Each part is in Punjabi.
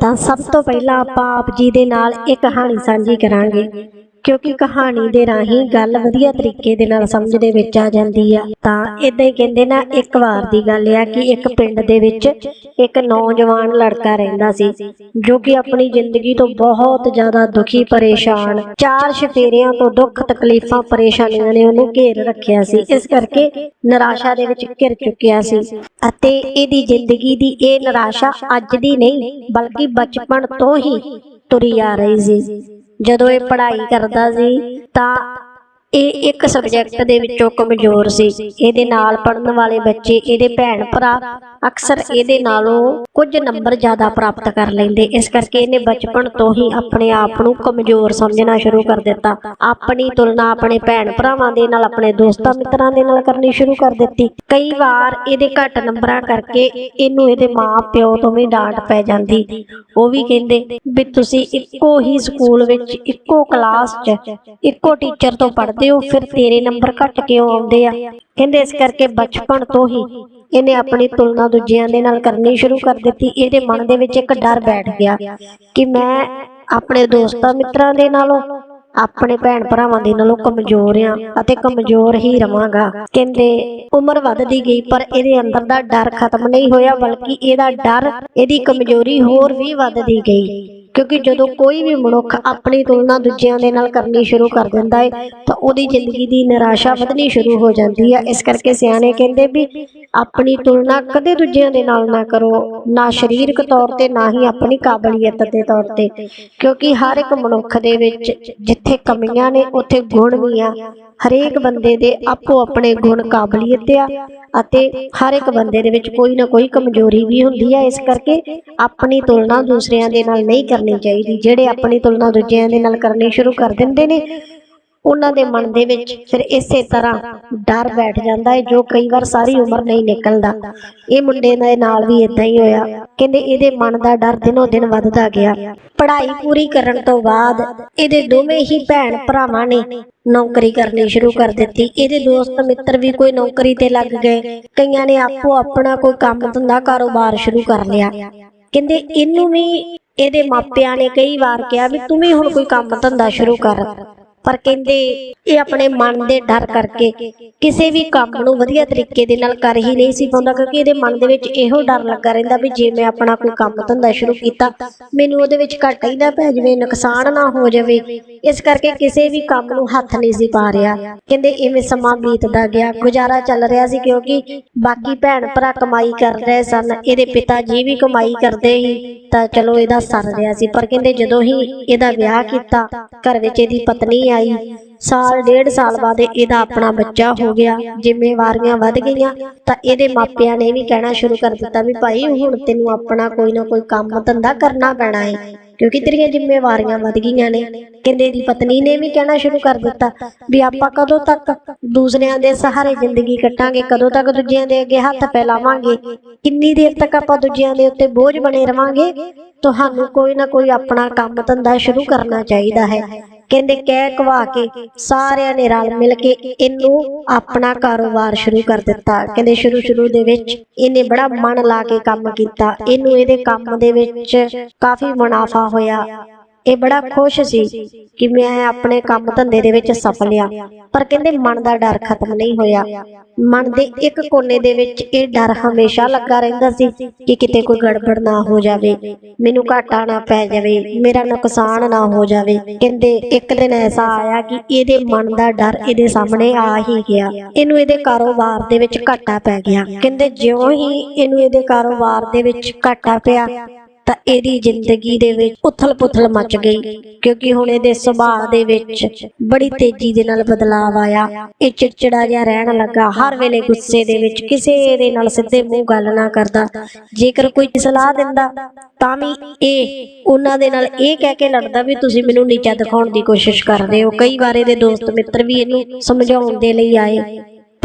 ਤਾਂ ਸਭ ਤੋਂ ਪਹਿਲਾਂ ਆਪਾਂ ਆਪ ਜੀ ਦੇ ਨਾਲ ਇਹ ਕਹਾਣੀ ਸਾਂਝੀ ਕਰਾਂਗੇ। ਕਿਉਂਕਿ ਕਹਾਣੀ ਦੇ ਰਾਹੀਂ ਗੱਲ ਵਧੀਆ ਤਰੀਕੇ ਦੇ ਨਾਲ ਸਮਝ ਦੇ ਵਿੱਚ ਆ ਜਾਂਦੀ ਆ। ਤਾਂ ਇਦਾਂ ਹੀ ਕਹਿੰਦੇ ਨਾ, ਇੱਕ ਵਾਰ ਦੀ ਗੱਲ ਆ ਕਿ ਇੱਕ ਪਿੰਡ ਦੇ ਵਿੱਚ ਇੱਕ ਨੌਜਵਾਨ ਲੜਕਾ ਰਹਿੰਦਾ ਸੀ, ਜੋ ਕਿ ਆਪਣੀ ਜ਼ਿੰਦਗੀ ਤੋਂ ਬਹੁਤ ਜ਼ਿਆਦਾ ਦੁਖੀ, ਪਰੇਸ਼ਾਨ, ਚਾਰ ਸ਼ਫੇਰਿਆਂ ਤੋਂ ਦੁੱਖ, ਤਕਲੀਫਾਂ, ਪਰੇਸ਼ਾਨੀਆਂ ਨੇ ਉਹਨੂੰ ਘੇਰ ਰੱਖਿਆ ਸੀ। ਇਸ ਕਰਕੇ ਨਿਰਾਸ਼ਾ ਦੇ ਵਿੱਚ ਘਿਰ ਚੁੱਕਿਆ ਸੀ। ਅਤੇ ਇਹਦੀ ਜ਼ਿੰਦਗੀ ਦੀ ਇਹ ਨਿਰਾਸ਼ਾ ਅੱਜ ਦੀ ਨਹੀਂ, ਬਲਕਿ ਬਚਪਨ ਤੋਂ ਹੀ ਤੁਰੀ ਆ ਰਹੀ ਸੀ। ਜਦੋਂ ਇਹ ਪੜ੍ਹਾਈ ਕਰਦਾ ਸੀ, ਤਾਂ ਇਹ ਇੱਕ ਸਬਜੈਕਟ ਦੇ ਵਿੱਚੋਂ ਕਮਜ਼ੋਰ ਸੀ। ਇਹਦੇ ਨਾਲ ਪੜਨ ਵਾਲੇ ਬੱਚੇ, ਇਹਦੇ ਭੈਣ ਭਰਾ ਅਕਸਰ ਇਹਦੇ ਨਾਲੋਂ ਕੁਝ ਨੰਬਰ ਜ਼ਿਆਦਾ ਪ੍ਰਾਪਤ ਕਰ ਲੈਂਦੇ। ਇਸ ਕਰਕੇ ਇਹਨੇ ਬਚਪਨ ਤੋਂ ਹੀ ਆਪਣੇ ਆਪ ਨੂੰ ਕਮਜ਼ੋਰ ਸਮਝਣਾ ਸ਼ੁਰੂ ਕਰ ਦਿੱਤਾ। ਆਪਣੀ ਤੁਲਨਾ ਆਪਣੇ ਭੈਣ ਭਰਾਵਾਂ ਦੇ ਨਾਲ, ਆਪਣੇ ਦੋਸਤਾਂ ਮਿੱਤਰਾਂ ਦੇ ਨਾਲ ਕਰਨੀ ਸ਼ੁਰੂ ਕਰ ਦਿੱਤੀ। ਕਈ ਵਾਰ ਇਹਦੇ ਘੱਟ ਨੰਬਰਾਂ ਕਰਕੇ ਇਹਨੂੰ ਇਹਦੇ ਮਾਂ-ਪਿਓ ਤੋਂ ਵੀ ਡਾਂਟ ਪੈ ਜਾਂਦੀ। ਉਹ ਵੀ ਕਹਿੰਦੇ ਵੀ ਤੁਸੀਂ ਇੱਕੋ ਹੀ ਸਕੂਲ ਵਿੱਚ ਇੱਕੋ ਕਲਾਸ 'ਚ ਇੱਕੋ ਟੀਚਰ ਤੋਂ ਪੜ੍ਹਦੇ ਹੋ, ਫਿਰ ਤੇਰੇ ਨੰਬਰ ਘੱਟ ਕਿਉਂ ਆਉਂਦੇ ਆ? ਕਹਿੰਦੇ ਇਸ ਕਰਕੇ ਬਚਪਨ ਤੋਂ ਹੀ ਇਹਨੇ ਆਪਣੀ ਤੁਲਨਾ ਦੂਜਿਆਂ ਦੇ ਨਾਲ ਕਰਨੀ ਸ਼ੁਰੂ ਕਰ ਦਿੱਤੀ। ਇਹਦੇ ਮਨ ਦੇ ਵਿੱਚ ਇੱਕ ਡਰ ਬੈਠ ਗਿਆ ਕਿ ਮੈਂ ਆਪਣੇ ਦੋਸਤਾਂ ਮਿੱਤਰਾਂ ਦੇ ਨਾਲੋਂ ਆਪਣੇ ਭੈਣ ਭਰਾਵਾਂ ਦੇ ਨਾਲੋਂ ਕਮਜ਼ੋਰ ਆ ਅਤੇ ਕਮਜ਼ੋਰ ਹੀ ਰਵਾਂਗਾ। ਕਹਿੰਦੇ, ਉਮਰ ਵੱਧਦੀ ਗਈ, ਪਰ ਇਹਦੇ ਅੰਦਰ ਦਾ ਡਰ ਖਤਮ ਨਹੀਂ ਹੋਇਆ, ਬਲਕਿ ਇਹਦਾ ਡਰ, ਇਹਦੀ ਕਮਜ਼ੋਰੀ ਹੋਰ ਵੀ ਵੱਧਦੀ ਗਈ। ਕਿਉਂਕਿ ਜਦੋਂ ਕੋਈ ਵੀ ਮਨੁੱਖ ਆਪਣੀ ਤੁਲਨਾ ਦੂਜਿਆਂ ਦੇ ਨਾਲ ਕਰਨੀ ਸ਼ੁਰੂ ਕਰ ਦਿੰਦਾ ਹੈ ਤਾਂ ਉਹਦੀ ਜ਼ਿੰਦਗੀ ਦੀ ਨਿਰਾਸ਼ਾ ਵਧਣੀ ਸ਼ੁਰੂ ਹੋ ਜਾਂਦੀ ਹੈ ਇਸ ਕਰਕੇ ਸਿਆਣੇ ਕਹਿੰਦੇ ਵੀ ਆਪਣੀ ਤੁਲਨਾ ਕਦੇ ਦੂਜਿਆਂ ਦੇ ਨਾਲ ਨਾ ਕਰੋ, ਨਾ ਸਰੀਰਕ ਤੌਰ ਤੇ, ਨਾ ਹੀ ਆਪਣੀ ਕਾਬਲੀਅਤ ਦੇ ਤੌਰ ਤੇ। ਕਿਉਂਕਿ ਹਰ ਇੱਕ ਮਨੁੱਖ ਦੇ ਵਿੱਚ ਜਿੱਥੇ ਕਮੀਆਂ ਨੇ, ਉੱਥੇ ਗੁਣ ਵੀ ਆ। ਹਰੇਕ ਬੰਦੇ ਦੇ ਆਪੋ ਆਪਣੇ ਗੁਣ ਕਾਬਲੀਅਤ ਆ ਅਤੇ ਹਰ ਇੱਕ ਬੰਦੇ ਦੇ ਵਿੱਚ ਕੋਈ ਨਾ ਕੋਈ ਕਮਜ਼ੋਰੀ ਵੀ ਹੁੰਦੀ ਹੈ ਇਸ ਕਰਕੇ ਆਪਣੀ ਤੁਲਨਾ ਦੂਸਰਿਆਂ ਦੇ ਨਾਲ ਨਹੀਂ ਕਰਨੀ ਚਾਹੀਦੀ। ਜਿਹੜੇ ਆਪਣੀ ਤੁਲਨਾ ਦੂਜਿਆਂ ਦੇ ਨਾਲ ਕਰਨੀ ਸ਼ੁਰੂ ਕਰ ਦਿੰਦੇ ਨੇ ਉਹਨਾਂ ਦੇ ਮਨ ਦੇ ਵਿੱਚ ਫਿਰ ਇਸੇ ਤਰ੍ਹਾਂ ਡਰ ਬੈਠ ਜਾਂਦਾ ਹੈ ਜੋ ਕਈ ਵਾਰ ਸਾਰੀ ਉਮਰ ਨਹੀਂ ਨਿਕਲਦਾ। ਇਹ ਮੁੰਡੇ ਦੇ ਨਾਲ ਵੀ ਇਦਾਂ ਹੀ ਹੋਇਆ। ਕਹਿੰਦੇ ਇਹਦੇ ਮਨ ਦਾ ਡਰ ਦਿਨੋ ਦਿਨ ਵੱਧਦਾ ਗਿਆ। ਪੜ੍ਹਾਈ ਪੂਰੀ ਕਰਨ ਤੋਂ ਬਾਅਦ ਇਹਦੇ ਦੋਵੇਂ ਹੀ ਭੈਣ ਭਰਾਵਾਂ ਨੇ ਨੌਕਰੀ ਕਰਨੀ ਸ਼ੁਰੂ ਕਰ ਦਿੱਤੀ। ਇਹਦੇ ਦੋਸਤ ਮਿੱਤਰ ਵੀ ਕੋਈ ਨੌਕਰੀ ਤੇ ਲੱਗ ਗਏ। ਕਈਆਂ ਨੇ ਆਪੋ ਆਪਣਾ ਕੋਈ ਕੰਮ ਧੰਦਾ ਕਾਰੋਬਾਰ ਸ਼ੁਰੂ ਕਰ ਲਿਆ। ਕਹਿੰਦੇ ਇਹਨੂੰ ਵੀ ਇਹਦੇ ਮਾਪਿਆਂ ਨੇ ਕਈ ਵਾਰ ਕਿਹਾ ਵੀ ਤੂੰ ਵੀ ਹੁਣ ਕੋਈ ਕੰਮ ਧੰਦਾ ਸ਼ੁਰੂ ਕਰ। ਪਰ ਕਹਿੰਦੇ ਇਹ ਆਪਣੇ ਮਨ ਦੇ ਡਰ ਕਰਕੇ ਕਿਸੇ ਵੀ ਕੰਮ ਨੂੰ ਵਧੀਆ ਤਰੀਕੇ ਦੇ ਨਾਲ ਕਰ ਹੀ ਨਹੀਂ ਸੀ ਪਾਉਂਦਾ, ਕਿਉਂਕਿ ਇਹਦੇ ਮਨ ਦੇ ਵਿੱਚ ਇਹੋ ਡਰ ਲੱਗਾ ਰਹਿੰਦਾ ਵੀ ਜੇ ਮੈਂ ਆਪਣਾ ਕੋਈ ਕੰਮ ਧੰਦਾ ਸ਼ੁਰੂ ਕੀਤਾ, ਮੈਨੂੰ ਉਹਦੇ ਵਿੱਚ ਘਾਟਾ ਹੀ ਨਾ ਪੈ ਜਾਵੇ, ਨੁਕਸਾਨ ਨਾ ਹੋ ਜਾਵੇ। ਇਸ ਕਰਕੇ ਕਿਸੇ ਵੀ ਕੰਮ ਨੂੰ ਹੱਥ ਨਹੀਂ ਸੀ ਪਾ ਰਿਹਾ। ਕਹਿੰਦੇ ਇਵੇਂ ਸਮਾਂ ਬੀਤਦਾ ਗਿਆ, ਗੁਜ਼ਾਰਾ ਚੱਲ ਰਿਹਾ ਸੀ ਕਿਉਂਕਿ ਬਾਕੀ ਭੈਣ ਭਰਾ ਕਮਾਈ ਕਰ ਰਹੇ ਸਨ, ਇਹਦੇ ਪਿਤਾ ਜੀ ਵੀ ਕਮਾਈ ਕਰਦੇ ਹੀ ਤਾਂ ਚਲੋ ਇਹਦਾ ਸਰ ਰਿਹਾ ਸੀ। ਪਰ ਕਹਿੰਦੇ ਜਦੋਂ ਹੀ ਇਹਦਾ ਵਿਆਹ ਕੀਤਾ, ਘਰ ਵਿੱਚ ਇਹਦੀ ਪਤਨੀ ਆਈ। ਸਾਲ, ਡੇਢ ਸਾਲ ਬਾਅਦ ਇਹਦਾ ਆਪਣਾ ਬੱਚਾ ਹੋ ਗਿਆ। ਜ਼ਿੰਮੇਵਾਰੀਆਂ ਵੱਧ ਗਈਆਂ, ਤਾਂ ਇਹਦੇ ਮਾਪਿਆਂ ਨੇ ਵੀ ਕਹਿਣਾ ਸ਼ੁਰੂ ਕਰ ਦਿੱਤਾ ਵੀ ਭਾਈ ਹੁਣ ਤੈਨੂੰ ਆਪਣਾ ਕੋਈ ਨਾ ਕੋਈ ਕੰਮ ਧੰਦਾ ਕਰਨਾ ਪੈਣਾ ਹੈ ਕਿਉਂਕਿ ਤੇਰੀਆਂ ਜ਼ਿੰਮੇਵਾਰੀਆਂ ਵੱਧ ਗਈਆਂ ਨੇ। ਕਹਿੰਦੇ ਇਹਦੀ ਪਤਨੀ ਨੇ ਵੀ ਕਹਿਣਾ ਸ਼ੁਰੂ ਕਰ ਦਿੱਤਾ ਵੀ ਆਪਾਂ ਕਦੋਂ ਤੱਕ ਦੂਸਰਿਆਂ ਦੇ ਸਹਾਰੇ ਜ਼ਿੰਦਗੀ ਕੱਟਾਂਗੇ, ਕਦੋਂ ਤੱਕ ਦੂਜਿਆਂ ਦੇ ਅੱਗੇ ਹੱਥ ਫੈਲਾਵਾਂਗੇ, ਕਿੰਨੀ ਦੇਰ ਤੱਕ ਆਪਾਂ ਦੂਜਿਆਂ ਦੇ ਉੱਤੇ ਬੋਝ ਬਣੇ ਰਵਾਂਗੇ, ਤੁਹਾਨੂੰ ਕੋਈ ਨਾ ਕੋਈ ਆਪਣਾ ਕੰਮ ਧੰਦਾ ਸ਼ੁਰੂ ਕਰਨਾ ਚਾਹੀਦਾ ਹੈ। ਕਹਿੰਦੇ ਕਹਿ ਕਵਾ ਕੇ ਸਾਰਿਆਂ ਨੇ ਰਲ ਮਿਲ ਕੇ ਇਹਨੂੰ ਆਪਣਾ ਕਾਰੋਬਾਰ ਸ਼ੁਰੂ ਕਰ ਦਿੱਤਾ। ਕਹਿੰਦੇ ਸ਼ੁਰੂ ਸ਼ੁਰੂ ਦੇ ਵਿੱਚ ਇਹਨੇ ਬੜਾ ਮਨ ਲਾ ਕੇ ਕੰਮ ਕੀਤਾ। ਇਹਨੂੰ ਇਹਦੇ ਕੰਮ ਦੇ ਵਿੱਚ ਕਾਫੀ ਮੁਨਾਫਾ ਹੋਇਆ। ਇਹ ਬੜਾ ਖੁਸ਼ ਸੀ ਕਿ ਮੈਂ ਆਪਣੇ ਕੰਮ ਧੰਦੇ ਦੇ ਵਿੱਚ ਸਫਲ ਆ ਪਰ ਕਹਿੰਦੇ ਮਨ ਦਾ ਡਰ ਖਤਮ ਨਹੀਂ ਹੋਇਆ। ਮਨ ਦੇ ਇੱਕ ਕੋਨੇ ਦੇ ਵਿੱਚ ਇਹ ਡਰ ਹਮੇਸ਼ਾ ਲੱਗਾ ਰਹਿੰਦਾ ਸੀ ਕਿ ਕਿਤੇ ਕੋਈ ਗੜਬੜ ਨਾ ਹੋ ਜਾਵੇ। ਮੈਨੂੰ ਘਾਟਾ ਨਾ ਪੈ ਜਾਵੇ, ਮੇਰਾ ਨੁਕਸਾਨ ਨਾ ਹੋ ਜਾਵੇ। ਕਹਿੰਦੇ ਇੱਕ ਦਿਨ ਐਸਾ ਆਇਆ ਕਿ ਇਹਦੇ ਮਨ ਦਾ ਡਰ ਇਹਦੇ ਸਾਹਮਣੇ ਆ ਹੀ ਗਿਆ। ਇਹਨੂੰ ਇਹਦੇ ਕਾਰੋਬਾਰ ਦੇ ਵਿੱਚ ਘਾਟਾ ਪੈ ਗਿਆ। ਕਹਿੰਦੇ ਜਿਉਂ ਹੀ ਇਹਨੂੰ ਇਹਦੇ ਕਾਰੋਬਾਰ ਦੇ ਵਿੱਚ ਘਾਟਾ ਪਿਆ ਤਾਂ ਇਹਦੀ ਜ਼ਿੰਦਗੀ ਦੇ ਵਿੱਚ ਉਥਲ-ਪੁਥਲ ਮਚ ਗਈ, ਕਿਉਂਕਿ ਹੁਣ ਇਹਦੇ ਸੁਭਾਅ ਦੇ ਵਿੱਚ ਬੜੀ ਤੇਜ਼ੀ ਦੇ ਨਾਲ ਬਦਲਾਅ ਆਇਆ। ਇਹ ਚਿੜਚਿੜਾ ਜਿਹਾ ਰਹਿਣ ਲੱਗਾ, ਹਰ ਵੇਲੇ ਗੁੱਸੇ ਦੇ ਵਿੱਚ ਕਿਸੇ ਦੇ ਨਾਲ ਸਿੱਧੇ ਮੂੰਹ ਗੱਲ ਨਾ ਕਰਦਾ। ਜੇਕਰ ਕੋਈ ਸਲਾਹ ਦਿੰਦਾ, ਤਾਂ ਵੀ ਇਹ, ਉਹਨਾਂ ਦੇ ਨਾਲ ਇਹ ਕਹਿ ਕੇ ਲੜਦਾ ਵੀ ਤੁਸੀਂ ਮੈਨੂੰ ਨੀਚਾ ਦਿਖਾਉਣ ਦੀ ਕੋਸ਼ਿਸ਼ ਕਰਦੇ ਹੋ। ਕਈ ਵਾਰ ਇਹਦੇ ਦੋਸਤ ਮਿੱਤਰ ਵੀ ਇਹਨੂੰ ਸਮਝਾਉਣ ਦੇ ਲਈ ਆਏ।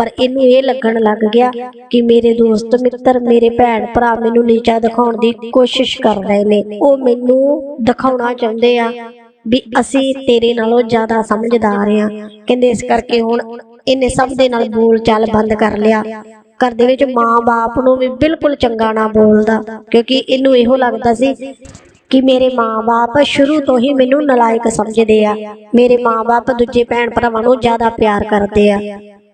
ਪਰ ਇਹਨੂੰ ਇਹ ਲੱਗਣ ਲੱਗ ਗਿਆ ਕਿ ਮੇਰੇ ਦੋਸਤ ਮਿੱਤਰ, ਮੇਰੇ ਭੈਣ ਭਰਾ ਮੈਨੂੰ ਨੀਚਾ ਦਿਖਾਉਣ ਦੀ ਕੋਸ਼ਿਸ਼ ਕਰ ਰਹੇ ਨੇ। ਉਹ ਮੈਨੂੰ ਦਿਖਾਉਣਾ ਚਾਹੁੰਦੇ ਆ ਵੀ ਅਸੀਂ ਤੇਰੇ ਨਾਲੋਂ ਜ਼ਿਆਦਾ ਸਮਝਦਾਰ ਆ। ਕਹਿੰਦੇ ਇਸ ਕਰਕੇ ਹੁਣ ਇਹਨੇ ਸਭ ਦੇ ਨਾਲ ਬੋਲ ਚਾਲ ਬੰਦ ਕਰ ਲਿਆ। ਘਰ ਦੇ ਵਿੱਚ ਮਾਂ-ਬਾਪ ਨੂੰ ਵੀ ਬਿਲਕੁਲ ਚੰਗਾ ਨਾ ਬੋਲਦਾ, ਕਿਉਂਕਿ ਇਹਨੂੰ ਇਹੋ ਲੱਗਦਾ ਸੀ ਕਿ ਮੇਰੇ ਮਾਂ-ਬਾਪ ਸ਼ੁਰੂ ਤੋਂ ਹੀ ਮੈਨੂੰ ਨਲਾਇਕ ਸਮਝਦੇ ਆ। ਮੇਰੇ ਮਾਂ-ਬਾਪ ਦੂਜੇ ਭੈਣ ਭਰਾਵਾਂ ਨੂੰ ਜ਼ਿਆਦਾ ਪਿਆਰ ਕਰਦੇ ਆ।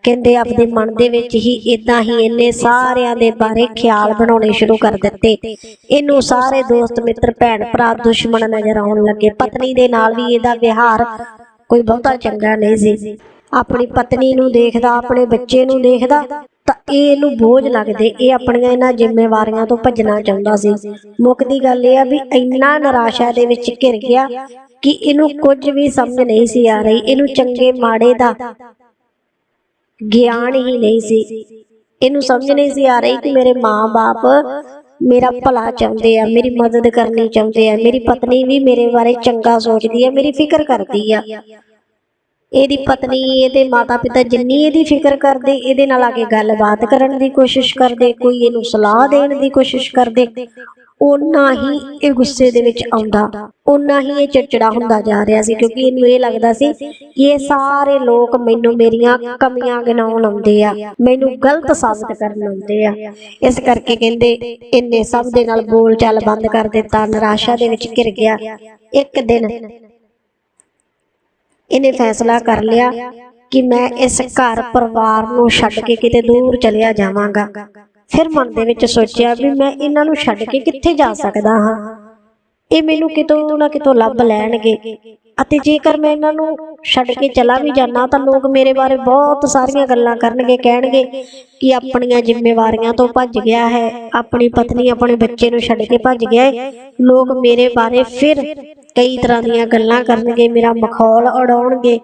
ਕਹਿੰਦੇ ਆਪਣੇ ਮਨ ਦੇ ਵਿੱਚ ਹੀ ਇਦਾਂ ਹੀ ਇਹਨੇ ਸਾਰਿਆਂ ਦੇ ਬਾਰੇ ਖਿਆਲ ਬਣਾਉਣੇ ਸ਼ੁਰੂ ਕਰ ਦਿੱਤੇ। ਇਹਨੂੰ ਸਾਰੇ ਦੋਸਤ, ਮਿੱਤਰ, ਭੈਣ, ਭਰਾ, ਦੁਸ਼ਮਣ ਨਜ਼ਰ ਆਉਣ ਲੱਗੇ। ਪਤਨੀ ਦੇ ਨਾਲ ਵੀ ਇਹਦਾ ਵਿਹਾਰ ਕੋਈ ਬਹੁਤਾ ਚੰਗਾ ਨਹੀਂ ਸੀ। ਆਪਣੀ ਪਤਨੀ ਨੂੰ ਦੇਖਦਾ, ਆਪਣੇ ਬੱਚੇ ਨੂੰ ਦੇਖਦਾ, ਤਾਂ ਇਹ ਇਹਨੂੰ ਬੋਝ ਲੱਗਦੇ। ਇਹ ਆਪਣੀਆਂ ਇਹਨਾਂ ਜ਼ਿੰਮੇਵਾਰੀਆਂ ਤੋਂ ਭੱਜਣਾ ਚਾਹੁੰਦਾ ਸੀ। ਮੁੱਖ ਦੀ ਗੱਲ ਇਹ ਆ ਵੀ ਇੰਨਾ ਨਿਰਾਸ਼ਾ ਦੇ ਵਿੱਚ ਘਿਰ ਗਿਆ ਕਿ ਇਹਨੂੰ ਕੁਝ ਵੀ ਸਮਝ ਨਹੀਂ ਸੀ ਆ ਰਹੀ। ਇਹਨੂੰ ਚੰਗੇ ਮਾੜੇ ਦਾ ਗਿਆਨ ਹੀ ਨਹੀਂ ਸੀ। ਇਹਨੂੰ ਸਮਝ ਨਹੀਂ ਸੀ ਆ ਰਹੀ ਕਿ ਮੇਰੇ ਮਾਂ-ਬਾਪ ਮੇਰਾ ਭਲਾ ਚਾਹੁੰਦੇ ਆ, ਮੇਰੀ ਮਦਦ ਕਰਨੀ ਚਾਹੁੰਦੇ ਆ, ਮੇਰੀ ਪਤਨੀ ਵੀ ਮੇਰੇ ਬਾਰੇ ਚੰਗਾ ਸੋਚਦੀ ਆ, ਮੇਰੀ ਫਿਕਰ ਕਰਦੀ ਆ। ਇਹਦੀ ਪਤਨੀ, ਇਹਦੇ ਮਾਤਾ-ਪਿਤਾ ਜਿੰਨੀ ਇਹਦੀ ਫਿਕਰ ਕਰਦੇ, ਇਹਦੇ ਨਾਲ ਆ ਕੇ ਗੱਲਬਾਤ ਕਰਨ ਦੀ ਕੋਸ਼ਿਸ਼ ਕਰਦੇ, ਕੋਈ ਇਹਨੂੰ ਸਲਾਹ ਦੇਣ ਦੀ ਕੋਸ਼ਿਸ਼ ਕਰਦੇ, ਓਨਾ ਹੀ ਇਹ ਗੁੱਸੇ ਦੇ ਵਿੱਚ ਆਉਂਦਾ, ਓਨਾ ਹੀ ਇਹ ਚਿੜਚਿੜਾ ਹੁੰਦਾ ਜਾ ਰਿਹਾ ਸੀ, ਕਿਉਂਕਿ ਇਹਨੂੰ ਇਹ ਲੱਗਦਾ ਸੀ ਕਿ ਇਹ ਸਾਰੇ ਲੋਕ ਮੈਨੂੰ ਮੇਰੀਆਂ ਕਮੀਆਂ ਗਿਣਾਉਣ ਆਉਂਦੇ ਆ, ਮੈਨੂੰ ਗਲਤ ਸਾਬਤ ਕਰਨ ਆਉਂਦੇ ਆ। ਇਸ ਕਰਕੇ ਕਹਿੰਦੇ, ਇੰਨੇ ਸਭ ਦੇ ਨਾਲ ਬੋਲ ਚਾਲ ਬੰਦ ਕਰ ਦਿੱਤਾ, ਨਿਰਾਸ਼ਾ ਦੇ ਵਿੱਚ ਘਿਰ ਗਿਆ। ਇੱਕ ਦਿਨ ਇਹਨੇ ਫੈਸਲਾ ਕਰ ਲਿਆ ਕਿ ਮੈਂ ਇਸ ਘਰ ਪਰਿਵਾਰ ਨੂੰ ਛੱਡ ਕੇ ਕਿਤੇ ਦੂਰ ਚਲਿਆ ਜਾਵਾਂਗਾ। ਫਿਰ ਮਨ ਦੇ ਵਿੱਚ ਸੋਚਿਆ ਵੀ ਮੈਂ ਇਹਨਾਂ ਨੂੰ ਛੱਡ ਕੇ ਕਿੱਥੇ ਜਾ ਸਕਦਾ ਹਾਂ? ਇਹ ਮੈਨੂੰ ਕਿਤੋਂ ਨਾ ਕਿਤੋਂ ਲੱਭ ਲੈਣਗੇ। ਅਤੇ ਜੇਕਰ ਮੈਂ ਇਹਨਾਂ ਨੂੰ ਛੱਡ ਕੇ ਚਲਾ ਵੀ ਜਾਣਾ ਤਾਂ ਲੋਕ ਮੇਰੇ ਬਾਰੇ ਬਹੁਤ ਸਾਰੀਆਂ ਗੱਲਾਂ ਕਰਨਗੇ, ਕਹਿਣਗੇ ਕਿ ਆਪਣੀਆਂ ਜ਼ਿੰਮੇਵਾਰੀਆਂ ਤੋਂ ਭੱਜ ਗਿਆ ਹੈ, ਆਪਣੀ ਪਤਨੀ ਆਪਣੇ ਬੱਚੇ ਨੂੰ ਛੱਡ ਕੇ ਭੱਜ ਗਿਆ ਹੈ। ਲੋਕ ਮੇਰੇ ਬਾਰੇ ਫਿਰ ਕਈ ਤਰ੍ਹਾਂ ਦੀਆਂ ਗੱਲਾਂ ਕਰਨਗੇ, ਮੇਰਾ ਮਖੌਲ ਉਡਾਉਣਗੇ,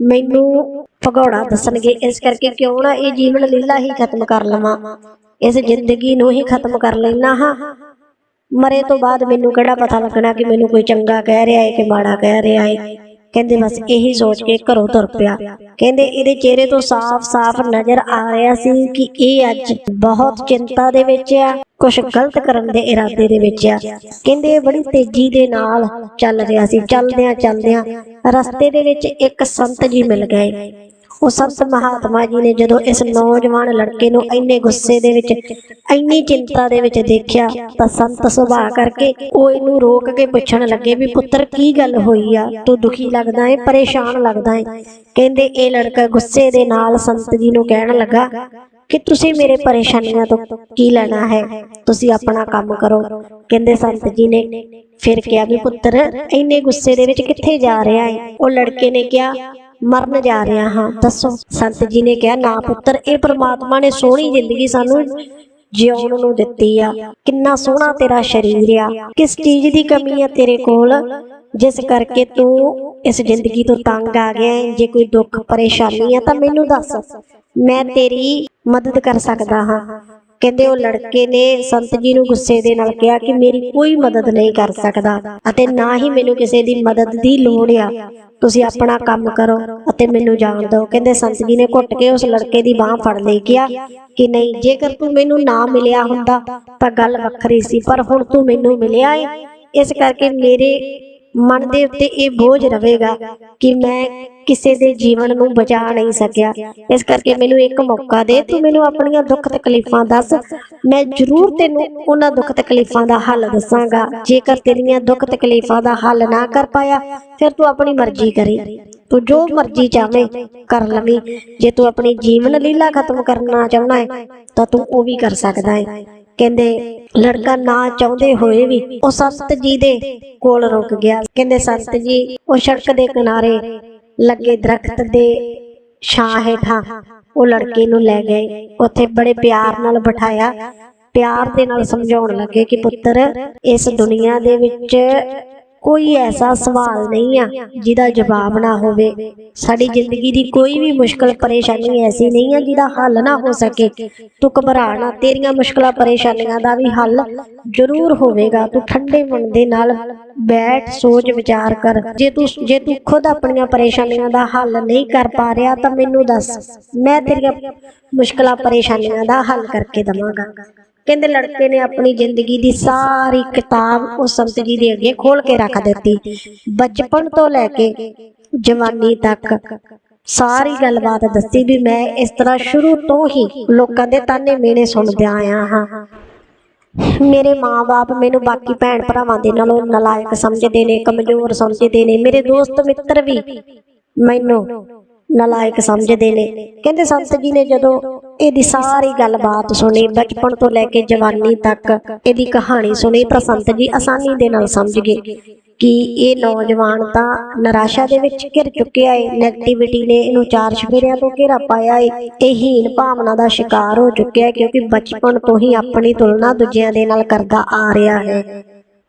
ਮੈਨੂੰ ਭਗੌੜਾ ਦੱਸਣਗੇ। ਇਸ ਕਰਕੇ ਕਿਉਂ ਨਾ ਇਹ ਜੀਵਨ ਲੀਲਾ ਹੀ ਖਤਮ ਕਰ ਲਵਾਂ, ਇਸ ਜ਼ਿੰਦਗੀ ਨੂੰ ਹੀ ਖਤਮ ਕਰ ਲੈਣਾ ਹਾਂ। ਮਰੇ ਤੋਂ ਬਾਅਦ ਮੈਨੂੰ ਕਿਹੜਾ ਪਤਾ ਲੱਗਣਾ ਕਿ ਮੈਨੂੰ ਕੋਈ ਚੰਗਾ ਕਹਿ ਰਿਹਾ ਹੈ ਕਿ ਮਾੜਾ ਕਹਿ ਰਿਹਾ ਹੈ ਕਹਿੰਦੇ ਬਸ ਇਹੀ ਸੋਚ ਕੇ ਘਰੋਂ ਤੁਰ ਪਿਆ। ਕਹਿੰਦੇ ਇਹਦੇ ਚਿਹਰੇ ਤੋਂ ਸਾਫ਼-ਸਾਫ਼ ਨਜ਼ਰ ਆ ਰਿਹਾ ਸੀ ਕਿ ਇਹ ਅੱਜ ਬਹੁਤ ਚਿੰਤਾ ਦੇ ਵਿੱਚ ਆ ਕੁਝ ਗਲਤ ਕਰਨ ਦੇ ਇਰਾਦੇ ਦੇ ਵਿੱਚ ਆ। ਕਹਿੰਦੇ ਇਹ ਬੜੀ ਤੇਜ਼ੀ ਦੇ ਨਾਲ ਚੱਲ ਰਿਹਾ ਸੀ ਚੱਲਦਿਆਂ ਚੱਲਦਿਆਂ ਰਸਤੇ ਦੇ ਵਿੱਚ ਇੱਕ ਸੰਤ ਜੀ ਮਿਲ ਗਏ। ਉਹ ਸੰਤ ਮਹਾਤਮਾ ਜੀ ਨੇ ਜਦੋਂ ਇਸ ਨੌਜਵਾਨ ਲੜਕੇ ਨੂੰ ਇੰਨੇ ਗੁੱਸੇ ਦੇ ਵਿੱਚ, ਇੰਨੀ ਚਿੰਤਾ ਦੇ ਵਿੱਚ ਦੇਖਿਆ, ਤਾਂ ਸੰਤ ਸੁਭਾਅ ਕਰਕੇ ਉਹ ਇਹਨੂੰ ਰੋਕ ਕੇ ਪੁੱਛਣ ਲੱਗੇ ਵੀ ਪੁੱਤਰ ਕੀ ਗੱਲ ਹੋਈ ਆ? ਤੂੰ ਦੁਖੀ ਲੱਗਦਾ ਹੈ ਪਰੇਸ਼ਾਨ ਲੱਗਦਾ ਹੈ ਕਹਿੰਦੇ ਇਹ ਲੜਕਾ ਗੁੱਸੇ ਦੇ ਨਾਲ ਸੰਤ ਜੀ ਨੂੰ ਕਹਿਣ ਲੱਗਾ, ਕਿ ਤੁਸੀਂ ਮੇਰੇ ਪਰੇਸ਼ਾਨੀਆਂ ਤੋਂ ਕੀ ਲੈਣਾ ਹੈ? ਤੁਸੀਂ ਆਪਣਾ ਕੰਮ ਕਰੋ। ਕਹਿੰਦੇ ਸੰਤ ਜੀ ਨੇ ਫਿਰ ਕਿਹਾ ਵੀ ਪੁੱਤਰ, ਇੰਨੇ ਗੁੱਸੇ ਦੇ ਵਿੱਚ ਕਿੱਥੇ ਜਾ ਰਿਹਾ ਹੈ ਉਹ ਲੜਕੇ ਨੇ ਕਿਹਾ ਮਰਨ ਜਾ ਰਿਹਾ ਹਾਂ। ਦੱਸੋ, ਸੰਤ ਜੀ ਨੇ ਕਿਹਾ, ਨਾ ਪੁੱਤਰ, ਇਹ ਪ੍ਰਮਾਤਮਾ ਨੇ ਸੋਹਣੀ ਜ਼ਿੰਦਗੀ ਸਾਨੂੰ ਜਿਉਣ ਨੂੰ ਦਿੱਤੀ ਆ। ਕਿੰਨਾ ਸੋਹਣਾ ਤੇਰਾ ਸਰੀਰ ਆ। ਕਿਸ ਚੀਜ਼ ਦੀ ਕਮੀ ਆ ਤੇਰੇ ਕੋਲ? ਜਿਸ ਕਰਕੇ ਤੂੰ ਇਸ ਜ਼ਿੰਦਗੀ ਤੋਂ ਤੰਗ ਆ ਗਿਆ ਜੇ ਕੋਈ ਦੁੱਖ, ਪਰੇਸ਼ਾਨੀ ਆ ਤਾਂ ਮੈਨੂੰ ਦੱਸ। ਮੈਂ ਤੇਰੀ ਮਦਦ ਕਰ ਸਕਦਾ ਹਾਂ। ਕਹਿੰਦੇ ਉਹ ਲੜਕੇ ਨੇ ਸੰਤ ਜੀ ਨੂੰ ਗੁੱਸੇ ਦੇ ਨਾਲ ਕਿਹਾ ਕਿ ਮੇਰੀ ਕੋਈ ਮਦਦ ਨਹੀਂ ਕਰ ਸਕਦਾ ਅਤੇ ਨਾ ਹੀ ਮੈਨੂੰ ਕਿਸੇ ਦੀ ਮਦਦ ਦੀ ਲੋੜ ਆ। ਤੁਸੀਂ ਆਪਣਾ ਕੰਮ ਕਰੋ ਅਤੇ ਮੈਨੂੰ ਜਾਣ ਦਿਓ। ਕਹਿੰਦੇ ਸੰਤ ਜੀ ਨੇ ਘੁੱਟ ਕੇ ਉਸ ਲੜਕੇ ਦੀ ਬਾਹ ਫੜ ਲਈ, ਕਿਹਾ ਕਿ ਨਹੀਂ, ਜੇਕਰ ਤੂੰ ਮੈਨੂੰ ਨਾ ਮਿਲਿਆ ਹੁੰਦਾ ਤਾਂ ਗੱਲ ਵੱਖਰੀ ਸੀ, ਪਰ ਹੁਣ ਤੂੰ ਮੈਨੂੰ ਮਿਲਿਆ ਏ। ਇਸ ਕਰਕੇ ਮੇਰੇ ਮਨ ਦੇ ਉੱਤੇ ਇਹ ਬੋਝ ਰਵੇਗਾ ਕਿ ਮੈਂ ਕਿਸੇ ਦੇ ਜੀਵਨ ਨੂੰ ਬਚਾ ਨਹੀਂ ਸਕਿਆ। ਇਸ ਕਰਕੇ ਮੈਨੂੰ ਇੱਕ ਮੌਕਾ ਦੇ, ਤੂੰ ਮੈਨੂੰ ਆਪਣੀਆਂ ਦੁੱਖ ਤਕਲੀਫਾਂ ਦੱਸ। ਮੈਂ ਜ਼ਰੂਰ ਤੈਨੂੰ ਉਹਨਾਂ ਦੁੱਖ ਤਕਲੀਫਾਂ ਦਾ ਹੱਲ ਦੱਸਾਂਗਾ। ਜੇਕਰ ਤੇਰੀਆਂ ਦੁੱਖ ਤਕਲੀਫਾਂ ਦਾ ਹੱਲ ਨਾ ਕਰ ਪਾਇਆ, ਫਿਰ ਤੂੰ ਆਪਣੀ ਮਰਜ਼ੀ ਕਰੇ। ਤੂੰ ਜੋ ਮਰਜ਼ੀ ਚਾਵੇਂ ਕਰ ਲਵੀਂ। ਜੇ ਤੂੰ ਆਪਣੀ ਜੀਵਨ ਲੀਲਾ ਖਤਮ ਕਰਨਾ ਚਾਹੁੰਦਾ ਹੈ, ਤਾਂ ਤੂੰ ਉਹ ਵੀ ਕਰ ਸਕਦਾ ਹੈ। ਕਹਿੰਦੇ, ਲੜਕਾ ਨਾ ਚਾਹੁੰਦੇ ਹੋਏ ਵੀ ਉਹ ਸੰਤ ਜੀ ਦੇ ਕੋਲ ਰੁਕ ਗਿਆ। ਕਹਿੰਦੇ, ਸੰਤ ਜੀ, ਉਹ ਸੜਕ ਦੇ ਕਿਨਾਰੇ ਲੱਗੇ ਦਰਖਤ ਦੇ ਛਾਂ ਹੇਠਾਂ ਉਹ ਲੜਕੇ ਨੂੰ ਲੈ ਗਏ। ਉੱਥੇ ਬੜੇ ਪਿਆਰ ਨਾਲ ਬਿਠਾਇਆ। ਪਿਆਰ ਦੇ ਨਾਲ ਸਮਝਾਉਣ ਲੱਗੇ ਕਿ ਪੁੱਤਰ, ਇਸ ਦੁਨੀਆ ਦੇ ਵਿੱਚ ਕੋਈ ਐਸਾ ਸਵਾਲ ਨਹੀਂ ਆ ਜਿਹਦਾ ਜਵਾਬ ਨਾ ਹੋਵੇ। ਸਾਡੀ ਜ਼ਿੰਦਗੀ ਦੀ ਕੋਈ ਵੀ ਮੁਸ਼ਕਲ ਪਰੇਸ਼ਾਨੀ ਐਸੀ ਨਹੀਂ ਆ ਜਿਹਦਾ ਹੱਲ ਨਾ ਹੋ ਸਕੇ। ਤੂੰ ਘਬਰਾ ਨਾ, ਤੇਰੀਆਂ ਮੁਸ਼ਕਲਾਂ ਪਰੇਸ਼ਾਨੀਆਂ ਦਾ ਵੀ ਹੱਲ ਜ਼ਰੂਰ ਹੋਵੇਗਾ। ਤੂੰ ਠੰਡੇ ਮਨ ਦੇ ਨਾਲ ਬੈਠ, ਸੋਚ, ਵਿਚਾਰ ਕਰ। ਜੇ ਤੂੰ ਜੇ ਤੂੰ ਖੁਦ ਆਪਣੀਆਂ ਪਰੇਸ਼ਾਨੀਆਂ ਦਾ ਹੱਲ ਨਹੀਂ ਕਰ ਪਾ ਰਿਹਾ, ਤਾਂ ਮੈਨੂੰ ਦੱਸ, ਮੈਂ ਤੇਰੀਆਂ ਮੁਸ਼ਕਲਾਂ, ਪਰੇਸ਼ਾਨੀਆਂ ਦਾ ਹੱਲ ਕਰਕੇ ਦਵਾਂਗਾ। ਕਹਿੰਦੇ ਲੜਕੇ ਨੇ ਆਪਣੀ ਜ਼ਿੰਦਗੀ ਦੀ ਸਾਰੀ ਕਿਤਾਬ ਉਸ ਸੰਤ ਜੀ ਦੇ ਅੱਗੇ ਖੋਲ ਕੇ ਰੱਖ ਦਿੱਤੀ। ਬਚਪਨ ਤੋਂ ਲੈ ਕੇ ਜਵਾਨੀ ਤੱਕ ਸਾਰੀ ਗੱਲਬਾਤ ਦੱਸੀ ਵੀ ਮੈਂ ਇਸ ਤਰ੍ਹਾਂ ਸ਼ੁਰੂ ਤੋਂ ਹੀ ਲੋਕਾਂ ਦੇ ਤਾਨੇ ਮੇਨੇ ਸੁਣਦਿਆਂ ਆਇਆ ਹਾਂ। ਮੇਰੇ ਮਾਪੇ ਮੈਨੂੰ ਬਾਕੀ ਭੈਣ ਭਰਾਵਾਂ ਦੇ ਨਾਲੋਂ ਨਲਾਇਕ ਸਮਝਦੇ ਨੇ, ਕਮਜ਼ੋਰ ਸਮਝਦੇ ਨੇ। ਮੇਰੇ ਦੋਸਤ ਮਿੱਤਰ ਵੀ ਮੈਨੂੰ ਨਲਾਇਕ ਸਮਝਦੇ ਨੇ। ਕਹਿੰਦੇ ਸੰਤ ਜੀ ਨੇ ਜਦੋਂ ਇਹਦੀ ਸਾਰੀ ਗੱਲਬਾਤ ਸੁਣੀ, ਬਚਪਨ ਤੋਂ ਲੈ ਕੇ ਜਵਾਨੀ ਤੱਕ ਇਹਦੀ ਕਹਾਣੀ ਸੁਣੀ ਤਾਂ ਸੰਤ ਜੀ ਆਸਾਨੀ ਦੇ ਨਾਲ ਸਮਝ ਗਏ ਕਿ ਇਹ ਨੌਜਵਾਨ ਤਾਂ ਨਿਰਾਸ਼ਾ ਦੇ ਵਿੱਚ ਘਿਰ ਚੁੱਕਿਆ ਏ। ਨੈਗੇਟਿਵਿਟੀ ਨੇ ਇਹਨੂੰ ਚਾਰ ਚਫੇਰਿਆਂ ਤੋਂ ਘੇਰਾ ਪਾਇਆ ਏ। ਇਹ ਹੀਨ ਭਾਵਨਾ ਦਾ ਸ਼ਿਕਾਰ ਹੋ ਚੁੱਕਿਆ ਹੈ ਕਿਉਂਕਿ ਬਚਪਨ ਤੋਂ ਹੀ ਆਪਣੀ ਤੁਲਨਾ ਦੂਜਿਆਂ ਦੇ ਨਾਲ ਕਰਦਾ ਆ ਰਿਹਾ ਹੈ।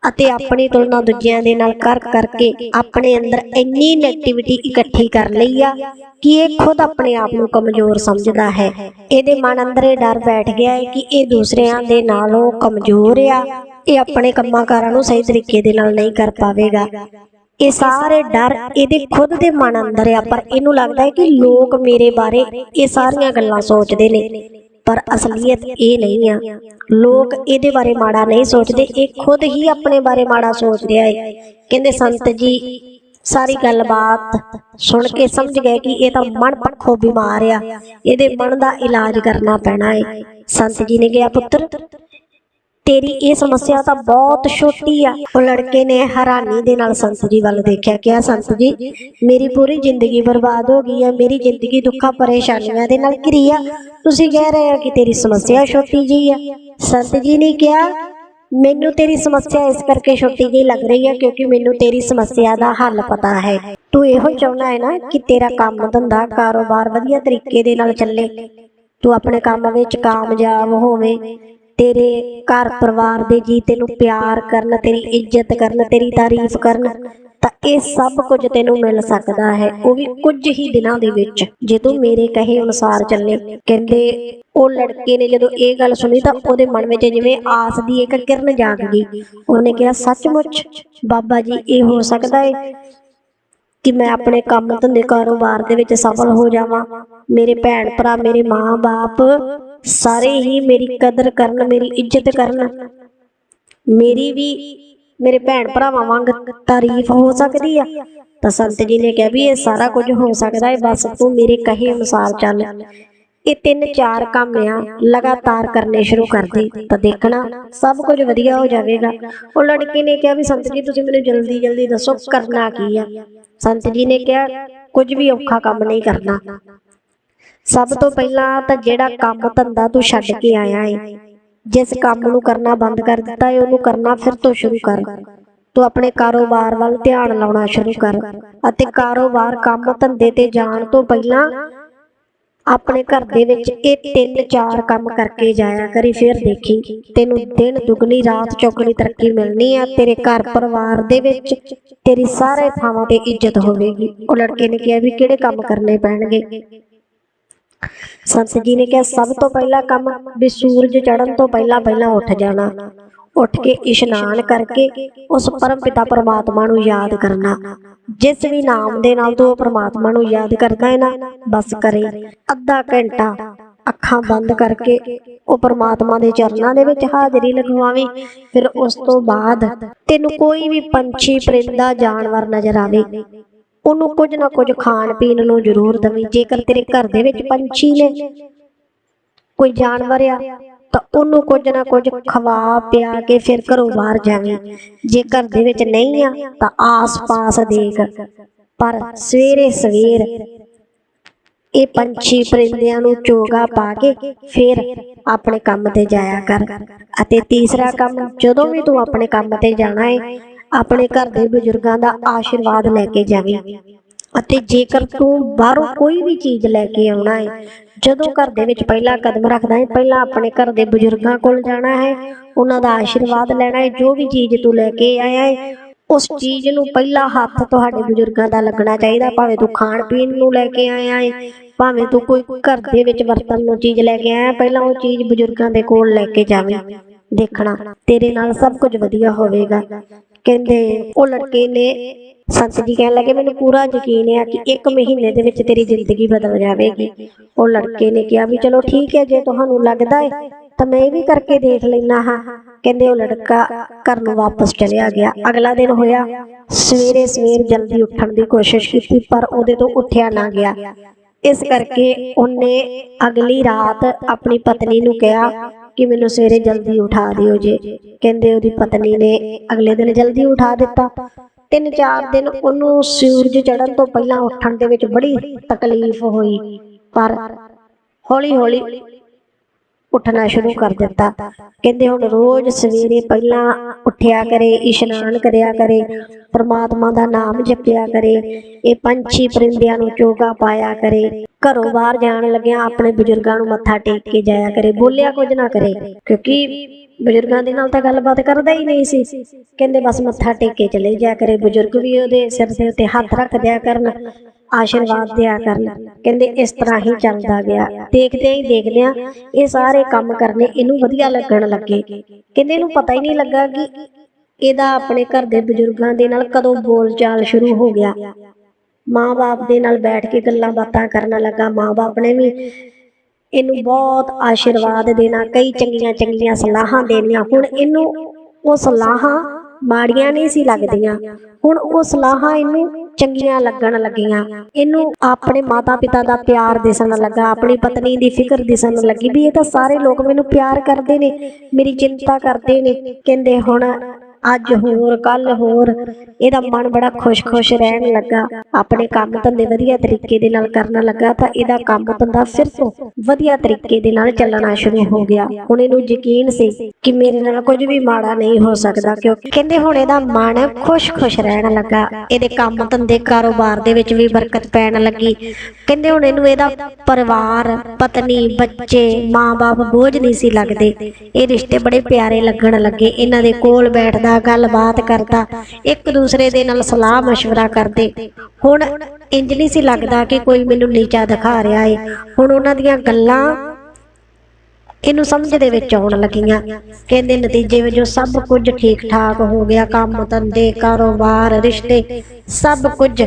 ਅਤੇ ਆਪਣੀ ਤੁਲਨਾ ਦੂਜਿਆਂ ਦੇ ਨਾਲ ਕਰ ਕਰਕੇ ਆਪਣੇ ਅੰਦਰ ਇੰਨੀ ਨੈਗੇਟਿਵਿਟੀ ਇਕੱਠੀ ਕਰ ਲਈ ਆ ਕਿ ਇਹ ਖੁਦ ਆਪਣੇ ਆਪ ਨੂੰ ਕਮਜ਼ੋਰ ਸਮਝਦਾ ਹੈ। ਇਹਦੇ ਮਨ ਅੰਦਰ ਇਹ ਡਰ ਬੈਠ ਗਿਆ ਹੈ ਕਿ ਇਹ ਦੂਸਰਿਆਂ ਦੇ ਨਾਲੋਂ ਕਮਜ਼ੋਰ ਆ। ਇਹ ਆਪਣੇ ਕੰਮਾਂ ਕਾਰਾਂ ਨੂੰ ਸਹੀ ਤਰੀਕੇ ਦੇ ਨਾਲ ਨਹੀਂ ਕਰ ਪਾਵੇਗਾ। ਇਹ ਸਾਰੇ ਡਰ ਇਹਦੇ ਖੁਦ ਦੇ ਮਨ ਅੰਦਰ ਆ, ਪਰ ਇਹਨੂੰ ਲੱਗਦਾ ਹੈ ਕਿ ਲੋਕ ਮੇਰੇ ਬਾਰੇ ਇਹ ਸਾਰੀਆਂ ਗੱਲਾਂ ਸੋਚਦੇ ਨੇ। ਪਰ ਅਸਲੀਅਤ ਇਹ ਨਹੀਂ ਆ। ਲੋਕ ਇਹਦੇ ਬਾਰੇ ਮਾੜਾ ਨਹੀਂ ਸੋਚਦੇ, ਇਹ ਖੁਦ ਹੀ ਆਪਣੇ ਬਾਰੇ ਮਾੜਾ ਸੋਚ ਰਿਹਾ ਹੈ ਕਹਿੰਦੇ ਸੰਤ ਜੀ, ਸਾਰੀ ਗੱਲਬਾਤ ਸੁਣ ਕੇ ਸਮਝ ਗਏ ਕਿ ਇਹ ਤਾਂ ਮਨ ਪੱਖੋਂ ਬਿਮਾਰ ਆ। ਇਹਦੇ ਮਨ ਦਾ ਇਲਾਜ ਕਰਨਾ ਪੈਣਾ ਹੈ ਸੰਤ ਜੀ ਨੇ ਕਿਹਾ, ਪੁੱਤਰ ਤੇਰੀ ਇਹ ਸਮੱਸਿਆ ਤਾਂ ਬਹੁਤ ਛੋਟੀ ਆ। ਉਹ ਲੜਕੇ ਨੇ ਹੈਰਾਨੀ ਦੇ ਨਾਲ ਸੰਤ ਜੀ ਵੱਲ ਦੇਖਿਆ, ਕਿਹਾ, ਸੰਤ ਜੀ, ਮੇਰੀ ਪੂਰੀ ਜ਼ਿੰਦਗੀ ਬਰਬਾਦ ਹੋ ਗਈ ਆ, ਮੇਰੀ ਜ਼ਿੰਦਗੀ ਦੁੱਖਾਂ, ਪਰੇਸ਼ਾਨੀਆਂ ਦੇ ਨਾਲ ਘਿਰੀ ਆ। ਤੁਸੀਂ ਕਹਿ ਰਹੇ ਹੋ ਕਿ ਤੇਰੀ ਸਮੱਸਿਆ ਛੋਟੀ ਜੀ ਆ। ਸੰਤ ਜੀ ਨੇ ਕਿਹਾ, ਮੈਨੂੰ ਤੇਰੀ ਸਮੱਸਿਆ ਇਸ ਕਰਕੇ ਛੋਟੀ ਜਿਹੀ ਲੱਗ ਰਹੀ ਹੈ ਕਿਉਂਕਿ ਮੈਨੂੰ ਤੇਰੀ ਸਮੱਸਿਆ ਦਾ ਹੱਲ ਪਤਾ ਹੈ। ਤੂੰ ਇਹੋ ਚਾਹੁੰਦਾ ਹੈ ਨਾ ਕਿ ਤੇਰਾ ਕੰਮ ਧੰਦਾ, ਕਾਰੋਬਾਰ ਵਧੀਆ ਤਰੀਕੇ ਦੇ ਨਾਲ ਚੱਲੇ। ਤੂੰ ਆਪਣੇ ਕੰਮ ਵਿੱਚ ਕਾਮਯਾਬ ਹੋਵੇਂ। ਤੇਰੇ ਘਰ ਪਰਿਵਾਰ ਦੇ ਜੀ ਤੈਨੂੰ ਪਿਆਰ ਕਰਨ, ਤੇਰੀ ਇੱਜ਼ਤ ਕਰਨ, ਤੇਰੀ ਤਾਰੀਫ ਕਰਨ, ਤਾਂ ਇਹ ਸਭ ਕੁਝ ਤੈਨੂੰ ਮਿਲ ਸਕਦਾ ਹੈ। ਉਹ ਵੀ ਕੁਝ ਹੀ ਦਿਨਾਂ ਦੇ ਵਿੱਚ। ਜੇ ਮੇਰੇ ਕਹੇ ਅਨੁਸਾਰ ਚੱਲੇ, ਕਹਿੰਦੇ, ਉਹ ਲੜਕੇ ਨੇ ਜਦੋਂ ਇਹ ਗੱਲ ਸੁਣੀ ਤਾਂ ਉਹਦੇ ਮਨ ਵਿੱਚ ਜਿਵੇਂ ਆਸ ਦੀ ਇੱਕ ਕਿਰਨ ਜਾਗ ਗਈ। ਉਹਨੇ ਕਿਹਾ, ਸੱਚਮੁੱਚ, ਬਾਬਾ ਜੀ, ਇਹ ਹੋ ਸਕਦਾ ਹੈ ਕਿ ਮੈਂ ਆਪਣੇ ਕੰਮ ਧੰਦੇ ਕਾਰੋਬਾਰ ਦੇ ਵਿੱਚ ਸਫਲ ਹੋ ਜਾਵਾਂ। ਮੇਰੇ ਭੈਣ ਭਰਾ, ਮੇਰੇ ਮਾਂ-ਬਾਪ ਸਾਰੇ ਹੀ ਮੇਰੀ ਕਦਰ ਕਰਨ, ਮੇਰੀ ਇੱਜ਼ਤ ਕਰਨ। ਮੇਰੀ ਵੀ ਮੇਰੇ ਭੈਣ ਭਰਾਵਾਂ ਵਾਂਗ ਤਾਰੀਫ ਹੋ ਸਕਦੀ ਆ। ਤਾਂ ਸੰਤ ਜੀ ਨੇ ਕਿਹਾ ਵੀ ਇਹ ਸਾਰਾ ਕੁਝ ਹੋ ਸਕਦਾ ਹੈ ਬਸ ਤੂੰ ਮੇਰੇ ਕਹੇ ਅਨੁਸਾਰ ਚੱਲ। ਇਹ ਤਿੰਨ ਚਾਰ ਕੰਮ ਆ ਲਗਾਤਾਰ ਕਰਨੇ ਸ਼ੁਰੂ ਕਰ ਦੇ। ਤਾਂ ਦੇਖਣਾ, ਸਭ ਕੁਝ ਵਧੀਆ ਹੋ ਜਾਵੇਗਾ। ਉਹ ਲੜਕੀ ਨੇ ਕਿਹਾ ਵੀ ਸੰਤ ਜੀ, ਤੁਸੀਂ ਮੈਨੂੰ ਜਲਦੀ ਜਲਦੀ ਦੱਸੋ ਕਰਨਾ ਕੀ ਆ। ਸੰਤ ਜੀ ਨੇ ਕਿਹਾ, ਕੁਝ ਵੀ ਔਖਾ ਕੰਮ ਨਹੀਂ ਕਰਨਾ। ਸਭ ਤੋਂ ਪਹਿਲਾਂ ਤਾਂ ਜਿਹੜਾ ਕੰਮ ਧੰਦਾ ਤੂੰ ਛੱਡ ਕੇ ਆਇਆ ਏ, ਜਿਸ ਕੰਮ ਨੂੰ ਕਰਨਾ ਬੰਦ ਕਰ ਦਿੱਤਾ ਏ, ਉਹਨੂੰ ਕਰਨਾ ਫਿਰ ਤੋਂ ਸ਼ੁਰੂ ਕਰ। ਤੂੰ ਆਪਣੇ ਕਾਰੋਬਾਰ ਵੱਲ ਧਿਆਨ ਲਾਉਣਾ ਸ਼ੁਰੂ ਕਰ ਅਤੇ ਕਾਰੋਬਾਰ ਕੰਮ ਧੰਦੇ ਤੇ ਜਾਣ ਤੋਂ ਪਹਿਲਾਂ ਆਪਣੇ ਘਰ ਦੇ ਵਿੱਚ ਇਹ ਤਿੰਨ ਚਾਰ ਕੰਮ ਕਰਕੇ ਜਾਇਆ ਕਰੀ, ਫਿਰ ਦੇਖੀ, ਤੈਨੂੰ ਦਿਨ ਦੁਗਣੀ, ਰਾਤ ਚੌਗਣੀ ਤਰੱਕੀ ਮਿਲਣੀ ਆ, ਤੇਰੇ ਘਰ ਪਰਿਵਾਰ ਦੇ ਵਿੱਚ ਤੇਰੀ ਸਾਰੇ ਥਾਵਾਂ ਤੇ ਇੱਜ਼ਤ ਹੋਵੇਗੀ। ਉਹ ਲੜਕੇ ਨੇ ਕਿਹਾ ਵੀ ਕਿਹੜੇ ਕੰਮ ਕਰਨੇ ਪੈਣਗੇ? ਸੰਤ ਜੀ ਨੇ ਕਿਹਾ, ਸਭ ਤੋਂ ਪਹਿਲਾ ਕੰਮ ਵੀ ਸੂਰਜ ਚੜ੍ਹਨ ਤੋਂ ਪਹਿਲਾਂ ਪਹਿਲਾਂ ਉੱਠ ਜਾਣਾ। ਉੱਠ ਕੇ ਇਸ਼ਨਾਨ ਕਰਕੇ ਉਸ ਪਰਮ ਪਿਤਾ ਪਰਮਾਤਮਾ ਨੂੰ ਯਾਦ ਕਰਨਾ। ਜਿਸ ਵੀ ਨਾਮ ਦੇ ਨਾਲ ਤੂੰ ਪਰਮਾਤਮਾ ਨੂੰ ਯਾਦ ਕਰਦਾ ਹੈ ਨਾ, ਬਸ ਕਰੇ। ਅੱਧਾ ਘੰਟਾ ਅੱਖਾਂ ਬੰਦ ਕਰਕੇ ਉਹ ਪਰਮਾਤਮਾ ਦੇ ਚਰਨਾਂ ਦੇ ਵਿੱਚ ਹਾਜ਼ਰੀ ਲਗਵਾਵੀਂ, ਫਿਰ ਉਸ ਤੋਂ ਬਾਅਦ ਤੈਨੂੰ ਕੋਈ ਵੀ ਪੰਛੀ, ਪਰਿੰਦਾ, ਜਾਨਵਰ ਨਜ਼ਰ ਆਵੇ। ਉਹਨੂੰ ਕੁਝ ਨਾ ਕੁਝ ਖਾਣ ਪੀਣ ਨੂੰ ਜ਼ਰੂਰ ਦਵੀਂ। ਜੇਕਰ ਤੇਰੇ ਘਰ ਦੇ ਵਿੱਚ ਪੰਛੀ ਨੇ ਕੋਈ ਜਾਨਵਰ ਆ, ਤਾਂ ਉਹਨੂੰ ਕੁਝ ਨਾ ਕੁਝ ਖਵਾ, ਪਿਆ ਕੇ ਫਿਰ ਘਰੋਂ ਬਾਹਰ ਜਾਵੀਂ। ਜੇ ਘਰ ਦੇ ਵਿੱਚ ਨਹੀਂ ਆ, ਤਾਂ ਆਸ-ਪਾਸ ਦੇਖ। ਪਰ ਸਵੇਰੇ ਸਵੇਰ ਇਹ ਪੰਛੀ ਪਰਿੰਦਿਆਂ ਨੂੰ ਚੋਗਾ ਪਾ ਕੇ ਫਿਰ ਆਪਣੇ ਕੰਮ ਤੇ ਜਾਇਆ ਕਰ। ਅਤੇ ਤੀਸਰਾ ਕੰਮ, ਜਦੋਂ ਵੀ ਤੂੰ ਆਪਣੇ ਕੰਮ ਤੇ ਜਾਣਾ ਹੈ ਆਪਣੇ ਘਰ ਦੇ ਬਜ਼ੁਰਗਾਂ ਦਾ ਆਸ਼ੀਰਵਾਦ ਲੈ ਕੇ ਜਾਵੀਂ। ਅਤੇ ਜੇਕਰ ਤੂੰ ਬਾਹਰੋਂ ਕੋਈ ਵੀ ਚੀਜ਼ ਲੈ ਕੇ ਆਉਣਾ ਹੈ ਜਦੋਂ ਘਰ ਦੇ ਵਿੱਚ ਪਹਿਲਾ ਕਦਮ ਰੱਖਦਾ ਹੈ ਪਹਿਲਾਂ ਆਪਣੇ ਘਰ ਦੇ ਬਜ਼ੁਰਗਾਂ ਕੋਲ ਜਾਣਾ ਹੈ, ਉਹਨਾਂ ਦਾ ਆਸ਼ੀਰਵਾਦ ਲੈਣਾ ਹੈ ਜੋ ਵੀ ਚੀਜ਼ ਤੂੰ ਲੈ ਕੇ ਆਇਆ ਹੈ ਉਸ ਚੀਜ਼ ਨੂੰ ਪਹਿਲਾ ਹੱਥ ਤੁਹਾਡੇ ਬਜ਼ੁਰਗਾਂ ਦਾ ਲੱਗਣਾ ਚਾਹੀਦਾ। ਭਾਵੇਂ ਤੂੰ ਖਾਣ ਪੀਣ ਨੂੰ ਲੈ ਕੇ ਆਇਆ ਹੈ ਭਾਵੇਂ ਤੂੰ ਕੋਈ ਘਰ ਦੇ ਵਿੱਚ ਵਰਤਣ ਨੂੰ ਚੀਜ਼ ਲੈ ਕੇ ਆਇਆ, ਪਹਿਲਾਂ ਉਹ ਚੀਜ਼ ਬਜ਼ੁਰਗਾਂ ਦੇ ਕੋਲ ਲੈ ਕੇ ਜਾਵੇਂ। ਦੇਖਣਾ, ਤੇਰੇ ਨਾਲ ਸਭ ਕੁਝ ਵਧੀਆ ਹੋਵੇਗਾ। ਕਹਿੰਦੇ, ਉਹ ਲੜਕੇ ਨੇ ਸੰਤ ਜੀ ਕਹਿਣ ਲੱਗੇ, ਮੈਨੂੰ ਪੂਰਾ ਯਕੀਨ ਹੈ ਕਿ ਇੱਕ ਮਹੀਨੇ ਦੇ ਵਿੱਚ ਤੇਰੀ ਜ਼ਿੰਦਗੀ ਬਦਲ ਜਾਵੇਗੀ। ਉਹ ਲੜਕੇ ਨੇ ਕਿਹਾ ਵੀ, ਚਲੋ ਠੀਕ ਹੈ, ਜੇ ਤੁਹਾਨੂੰ ਲੱਗਦਾ ਹੈ ਤਾਂ ਮੈਂ ਇਹ ਵੀ ਕਰਕੇ ਦੇਖ ਲੈਣਾ ਹਾਂ। ਕਹਿੰਦੇ, ਉਹ ਲੜਕਾ ਘਰ ਨੂੰ ਵਾਪਸ ਚਲਿਆ ਗਿਆ। ਅਗਲਾ ਦਿਨ ਹੋਇਆ। ਸਵੇਰੇ ਸਵੇਰ ਜਲਦੀ ਉੱਠਣ ਦੀ ਕੋਸ਼ਿਸ਼ ਕੀਤੀ, ਪਰ ਉਹਦੇ ਤੋਂ ਉੱਠਿਆ ਨਾ ਗਿਆ। ਇਸ ਕਰਕੇ ਉਹਨੇ ਅਗਲੀ ਰਾਤ ਆਪਣੀ ਪਤਨੀ ਨੂੰ ਕਿਹਾ ਕਿ ਮੈਨੂੰ ਸਵੇਰੇ ਜਲਦੀ ਉਠਾ ਦਿਓ ਜੇ। ਕਹਿੰਦੇ ਉਹਦੀ ਪਤਨੀ ਨੇ ਅਗਲੇ ਦਿਨ ਜਲਦੀ ਉਠਾ ਦਿੱਤਾ। ਤਿੰਨ ਚਾਰ ਦਿਨ ਉਹਨੂੰ ਸੂਰਜ ਚੜ੍ਹਨ ਤੋਂ ਪਹਿਲਾਂ ਉੱਠਣ ਦੇ ਵਿੱਚ ਬੜੀ ਤਕਲੀਫ ਹੋਈ। ਪਰ ਹੌਲੀ ਹੌਲੀ ਉੱਠਣਾ ਸ਼ੁਰੂ ਕਰ ਦਿੱਤਾ। ਕਹਿੰਦੇ ਹੁਣ ਰੋਜ਼ ਸਵੇਰੇ ਪਹਿਲਾਂ ਉੱਠਿਆ ਕਰੇ, ਇਸ਼ਨਾਨ ਕਰਿਆ ਕਰੇ, ਪ੍ਰਮਾਤਮਾ ਦਾ ਨਾਮ ਜਪਿਆ ਕਰੇ, ਇਹ ਪੰਛੀ ਪਰਿੰਦਿਆਂ ਨੂੰ ਚੋਗਾ ਪਾਇਆ ਕਰੇ। ਘਰੋਂ ਬਾਹਰ ਜਾਣ ਲੱਗਿਆ ਆਪਣੇ ਬਜ਼ੁਰਗਾਂ ਨੂੰ ਮੱਥਾ ਟੇਕ ਕੇ ਜਾਇਆ ਕਰੇ, ਬੋਲਿਆ ਕੁਝ ਨਾ ਕਰੇ, ਕਿਉਂਕਿ ਬਜ਼ੁਰਗਾਂ ਦੇ ਨਾਲ ਤਾਂ ਗੱਲਬਾਤ ਕਰਦਾ ਹੀ ਨਹੀਂ ਸੀ। ਕਹਿੰਦੇ ਬਸ ਮੱਥਾ ਟੇਕ ਕੇ ਚਲੇ ਜਾਇਆ ਕਰੇ, ਬਜ਼ੁਰਗ ਵੀ ਉਹਦੇ ਸਿਰ ਦੇ ਉੱਤੇ ਹੱਥ ਰੱਖ ਦਿਆ ਕਰਨ, ਆਸ਼ੀਰਵਾਦ ਦਿਆ ਕਰਨ। ਕਹਿੰਦੇ ਇਸ ਤਰ੍ਹਾਂ ਹੀ ਚੱਲਦਾ ਗਿਆ। ਦੇਖਦੇ ਹੀ ਦੇਖਦਿਆਂ ਇਹ ਸਾਰੇ ਕੰਮ ਕਰਨੇ ਇਹਨੂੰ ਵਧੀਆ ਲੱਗਣ ਲੱਗੇ। ਕਹਿੰਦੇ ਇਹਨੂੰ ਪਤਾ ਹੀ ਨਹੀਂ ਲੱਗਾ ਕਿ ਇਹਦਾ ਆਪਣੇ ਘਰ ਦੇ ਬਜ਼ੁਰਗਾਂ ਦੇ ਨਾਲ ਕਦੋਂ ਬੋਲਚਾਲ ਸ਼ੁਰੂ ਹੋ ਗਿਆ। ਮਾਂ-ਬਾਪ ਦੇ ਨਾਲ ਬੈਠ ਕੇ ਗੱਲਾਂ ਬਾਤਾਂ ਕਰਨ ਲੱਗਾ, ਮਾਂ-ਬਾਪ ਨੇ ਵੀ ਇਹਨੂੰ ਬਹੁਤ ਆਸ਼ੀਰਵਾਦ ਦੇਣਾ, ਕਈ ਚੰਗੀਆਂ ਚੰਗੀਆਂ ਸਲਾਹਾਂ ਦੇਣੀਆਂ। ਹੁਣ ਇਹਨੂੰ ਉਹ ਸਲਾਹਾਂ ਮਾੜੀਆਂ ਨਹੀਂ ਸੀ ਲੱਗਦੀਆਂ। ਹੁਣ ਉਹ ਸਲਾਹਾਂ ਇਹਨੂੰ ਚੰਗੀਆਂ ਲੱਗਣ ਲੱਗੀਆਂ। ਇਹਨੂੰ ਆਪਣੇ ਮਾਤਾ-ਪਿਤਾ ਦਾ ਪਿਆਰ ਦਿਸਣ ਲੱਗਾ, ਆਪਣੀ ਪਤਨੀ ਦੀ ਫਿਕਰ ਦਿਸਣ ਲੱਗੀ ਵੀ ਇਹ ਤਾਂ ਸਾਰੇ ਲੋਕ ਮੈਨੂੰ ਪਿਆਰ ਕਰਦੇ ਨੇ, ਮੇਰੀ ਚਿੰਤਾ ਕਰਦੇ ਨੇ। ਕਹਿੰਦੇ ਹੁਣ ਅੱਜ ਹੋਰ ਕੱਲ ਹੋਰ। ਇਹਦਾ ਮਨ ਬੜਾ ਖੁਸ਼-ਖੁਸ਼ ਰਹਿਣ ਲੱਗਾ। ਆਪਣੇ ਕੰਮ ਧੰਦੇ ਵਧੀਆ ਤਰੀਕੇ ਦੇ ਨਾਲ ਕਰਨ ਲੱਗਾ ਤਾਂ ਇਹਦਾ ਕੰਮ ਧੰਦਾ ਫਿਰ ਤੋਂ ਵਧੀਆ ਤਰੀਕੇ ਦੇ ਨਾਲ ਚੱਲਣਾ ਸ਼ੁਰੂ ਹੋ ਗਿਆ। ਹੁਣ ਇਹਨੂੰ ਯਕੀਨ ਸੀ ਕਿ ਮੇਰੇ ਨਾਲ ਕੁਝ ਵੀ ਮਾੜਾ ਨਹੀਂ ਹੋ ਸਕਦਾ ਕਿਉਂਕਿ ਕਹਿੰਦੇ ਹੁਣ ਇਹਦਾ ਮਨ ਖੁਸ਼-ਖੁਸ਼ ਰਹਿਣ ਲੱਗਾ। ਇਹਦੇ ਕੰਮ ਧੰਦੇ ਕਾਰੋਬਾਰ ਦੇ ਵਿੱਚ ਵੀ ਬਰਕਤ ਪੈਣ ਲੱਗੀ। ਕਹਿੰਦੇ ਹੁਣ ਇਹਨੂੰ ਇਹਦਾ ਪਰਿਵਾਰ, ਪਤਨੀ, ਬੱਚੇ, ਮਾਂ-ਬਾਪ ਬੋਝ ਨਹੀਂ ਸੀ ਲੱਗਦੇ। ਇਹ ਰਿਸ਼ਤੇ ਬੜੇ ਪਿਆਰੇ ਲੱਗਣ ਲੱਗੇ। ਇਹਨਾਂ ਦੇ ਕੋਲ ਬੈਠਦਾ ਗੱਲਬਾਤ ਕਰਦਾ ਇੱਕ ਦੂਸਰੇ ਦੇ ਨਾਲ ਸਲਾਹ مشورہ ਕਰਦੇ ਹੁਣ ਇੰਜ ਨਹੀਂ ਸੀ ਲੱਗਦਾ ਕਿ ਕੋਈ ਮੈਨੂੰ ਨੀਚਾ ਦਿਖਾ ਰਿਹਾ ਏ ਹੁਣ ਉਹਨਾਂ ਦੀਆਂ ਗੱਲਾਂ ਇਹਨੂੰ ਸਮਝ ਦੇ ਵਿੱਚ ਆਉਣ ਲੱਗੀਆਂ ਕਹਿੰਦੇ ਨਤੀਜੇ ਵਜੋਂ ਸਭ ਕੁਝ ਠੀਕ ਠਾਕ ਹੋ ਗਿਆ ਕੰਮ ਧੰਦੇ ਕਾਰੋਬਾਰ ਰਿਸ਼ਤੇ ਸਭ ਕੁਝ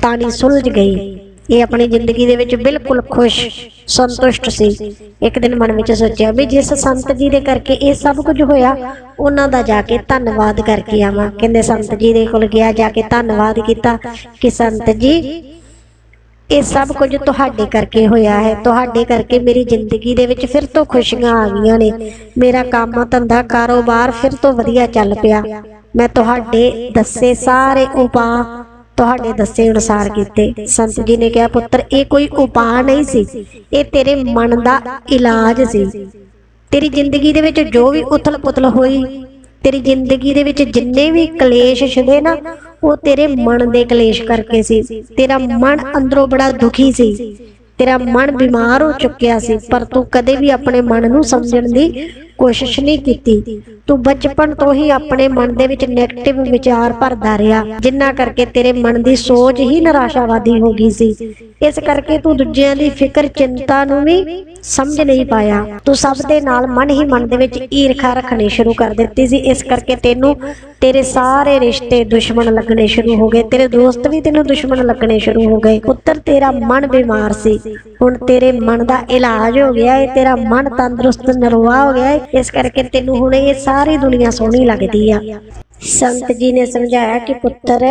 ਤਾਣੀ ਸੁਲਝ ਗਈ ਇਹ ਆਪਣੀ ਜ਼ਿੰਦਗੀ ਦੇ ਵਿੱਚ ਬਿਲਕੁਲ ਖੁਸ਼, ਸੰਤੁਸ਼ਟ ਸੀ। ਇੱਕ ਦਿਨ ਮਨ ਵਿੱਚ ਸੋਚਿਆ ਵੀ ਜਿਸ ਸੰਤ ਜੀ ਦੇ ਕਰਕੇ ਇਹ ਸਭ ਕੁਝ ਹੋਇਆ, ਉਹਨਾਂ ਦਾ ਜਾ ਕੇ ਧੰਨਵਾਦ ਕਰਕੇ ਆਵਾਂ। ਕਹਿੰਦੇ ਸੰਤ ਜੀ ਦੇ ਕੋਲ ਗਿਆ, ਜਾ ਕੇ ਧੰਨਵਾਦ ਕੀਤਾ ਕਿ ਸੰਤ ਜੀ, ਇਹ ਸਭ ਕੁਝ ਤੁਹਾਡੇ ਕਰਕੇ ਹੋਇਆ ਹੈ। ਤੁਹਾਡੇ ਕਰਕੇ ਮੇਰੀ ਜ਼ਿੰਦਗੀ ਦੇ ਵਿੱਚ ਫਿਰ ਤੋਂ ਖੁਸ਼ੀਆਂ ਆ ਗਈਆਂ ਨੇ। ਮੇਰਾ ਕੰਮ ਧੰਦਾ, ਕਾਰੋਬਾਰ ਫਿਰ ਤੋਂ ਵਧੀਆ ਚੱਲ ਪਿਆ। ਮੈਂ ਤੁਹਾਡੇ ਦੱਸੇ ਸਾਰੇ ਉਪਾਅ ਤੁਹਾਡੇ ਦੱਸੇ ਅਨੁਸਾਰ ਕੀਤੇ। ਸੰਤ ਜੀ ਨੇ ਕਿਹਾ, ਪੁੱਤਰ, ਇਹ ਕੋਈ ਉਪਾਅ ਨਹੀਂ ਸੀ। ਇਹ ਤੇਰੇ ਮਨ ਦਾ ਇਲਾਜ ਸੀ। ਤੇਰੀ ਜ਼ਿੰਦਗੀ ਦੇ ਵਿੱਚ ਜੋ ਵੀ ਉਥਲ-ਪੁਥਲ ਹੋਈ, ਤੇਰੀ ਜ਼ਿੰਦਗੀ ਦੇ ਵਿੱਚ ਜਿੰਨੇ ਵੀ ਕਲੇਸ਼ ਛਿੜੇ ਨਾ, ਉਹ ਤੇਰੇ ਮਨ ਦੇ ਕਲੇਸ਼ ਕਰਕੇ ਸੀ। ਤੇਰਾ ਮਨ ਅੰਦਰੋਂ ਬੜਾ ਦੁਖੀ ਸੀ। ਤੇਰਾ ਮਨ ਬਿਮਾਰ ਹੋ ਚੁੱਕਿਆ ਸੀ। ਪਰ ਤੂੰ ਕਦੇ ਵੀ ਆਪਣੇ ਮਨ ਨੂੰ ਸਮਝਣ ਦੀ ਕੋਸ਼ਿਸ਼ ਨਹੀਂ ਕੀਤੀ। ਤੂੰ ਬਚਪਨ ਤੋਂ ਹੀ ਆਪਣੇ ਮਨ ਦੇ ਵਿੱਚ 네ਗੇਟਿਵ ਵਿਚਾਰ ਭਰਦਾ ਰਿਹਾ, ਜਿੰਨਾ ਕਰਕੇ ਤੇਰੇ ਮਨ ਦੀ ਸੋਚ ਹੀ ਨਿਰਾਸ਼ਾਵਾਦੀ ਹੋ ਗਈ ਸੀ। ਇਸ ਕਰਕੇ ਤੂੰ ਦੂਜਿਆਂ ਦੀ ਫਿਕਰ, ਚਿੰਤਾ ਨੂੰ ਵੀ ਸਮਝ ਨਹੀਂ ਪਾਇਆ। ਤੂੰ ਸਭ ਦੇ ਨਾਲ ਮਨ ਹੀ ਮਨ ਦੇ ਵਿੱਚ ਈਰਖਾ ਰੱਖਣੀ ਸ਼ੁਰੂ ਕਰ ਦਿੱਤੀ ਸੀ। ਇਸ ਕਰਕੇ ਤੈਨੂੰ ਤੇਰੇ ਸਾਰੇ ਰਿਸ਼ਤੇ ਦੁਸ਼ਮਣ ਲੱਗਣੇ ਸ਼ੁਰੂ ਹੋ ਗਏ। ਤੇਰੇ ਦੋਸਤ ਵੀ ਤੈਨੂੰ ਦੁਸ਼ਮਣ ਲੱਗਣੇ ਸ਼ੁਰੂ ਹੋ ਗਏ। ਪੁੱਤਰ, ਤੇਰਾ ਮਨ ਬਿਮਾਰ ਸੀ। ਹੁਣ ਤੇਰੇ ਮਨ ਦਾ ਇਲਾਜ ਹੋ ਗਿਆ ਹੈ ਤੇਰਾ ਮਨ ਤੰਦਰੁਸਤ ਨਰਵਾ ਹੋ ਗਿਆ ਹੈ ਇਸ ਕਰਕੇ ਤੈਨੂੰ ਹੁਣ ਇਹ ਸਾਰੀ ਦੁਨੀਆ ਸੋਹਣੀ ਲੱਗਦੀ ਆ। ਸੰਤ ਜੀ ਨੇ ਸਮਝਾਇਆ ਕਿ ਪੁੱਤਰ,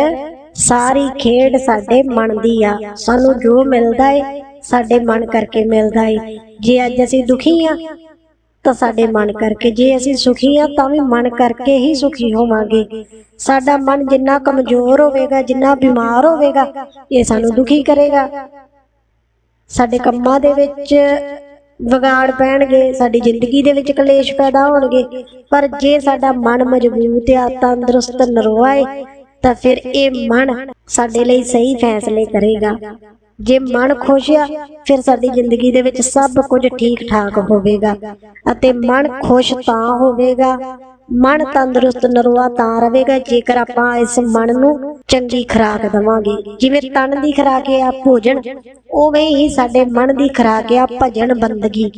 ਸਾਰੀ ਖੇਡ ਸਾਡੇ ਮਨ ਦੀ ਆ। ਸਾਨੂੰ ਜੋ ਮਿਲਦਾ ਏ, ਸਾਡੇ ਮਨ ਕਰਕੇ ਮਿਲਦਾ ਏ। ਜੇ ਅੱਜ ਅਸੀਂ ਦੁਖੀ ਆ, ਤਾਂ ਸਾਡੇ ਮਨ ਕਰਕੇ। ਜੇ ਅਸੀਂ ਸੁਖੀ ਆ, ਤਾਂ ਵੀ ਮਨ ਕਰਕੇ ਹੀ ਸੁਖੀ ਹੋਵਾਂਗੇ। ਸਾਡਾ ਮਨ ਜਿੰਨਾ ਕਮਜ਼ੋਰ ਹੋਵੇਗਾ, ਜਿੰਨਾ ਬਿਮਾਰ ਹੋਵੇਗਾ, ਇਹ ਸਾਨੂੰ ਦੁਖੀ ਕਰੇਗਾ। ਸਾਡੇ ਕੰਮਾਂ ਦੇ ਵਿੱਚ ਵਿਗਾੜ ਪੈਣਗੇ, ਸਾਡੀ ਜ਼ਿੰਦਗੀ ਦੇ ਵਿੱਚ ਕਲੇਸ਼ ਪੈਦਾ ਹੋਣਗੇ। ਪਰ ਜੇ ਸਾਡਾ ਮਨ ਮਜ਼ਬੂਤ ਆ, ਤੰਦਰੁਸਤ ਨਰੋਆ ਹੈ ਤਾਂ ਫਿਰ ਇਹ ਮਨ ਸਾਡੇ ਲਈ ਸਹੀ ਫੈਸਲੇ ਕਰੇਗਾ। ਜੇ ਮਨ ਖੁਸ਼ ਆ, ਫਿਰ ਸਾਡੀ ਜ਼ਿੰਦਗੀ ਦੇ ਵਿੱਚ ਸਭ ਕੁਝ ਠੀਕ ਠਾਕ ਹੋਵੇਗਾ। ਅਤੇ ਮਨ ਖੁਸ਼ ਤਾਂ ਹੋਵੇਗਾ, ਮਨ ਤੰਦਰੁਸਤ ਨਰਵਾ ਤਾਂ ਰਹੇਗਾ। ਜੇਕਰ ਆਪਾਂ ਇਸ ਮਨ ਨੂੰ ਚੰਗੀ ਖੁਰਾਕ ਦਵਾਂਗੇ। ਜਿਵੇਂ ਤਨ ਦੀ ਖੁਰਾਕ ਹੈ ਆ ਭੋਜਨ, ਉਵੇਂ ਹੀ ਸਾਡੇ ਮਨ ਦੀ ਖੁਰਾਕ ਹੈ ਆ ਭਜਨ ਬੰਦਗੀ।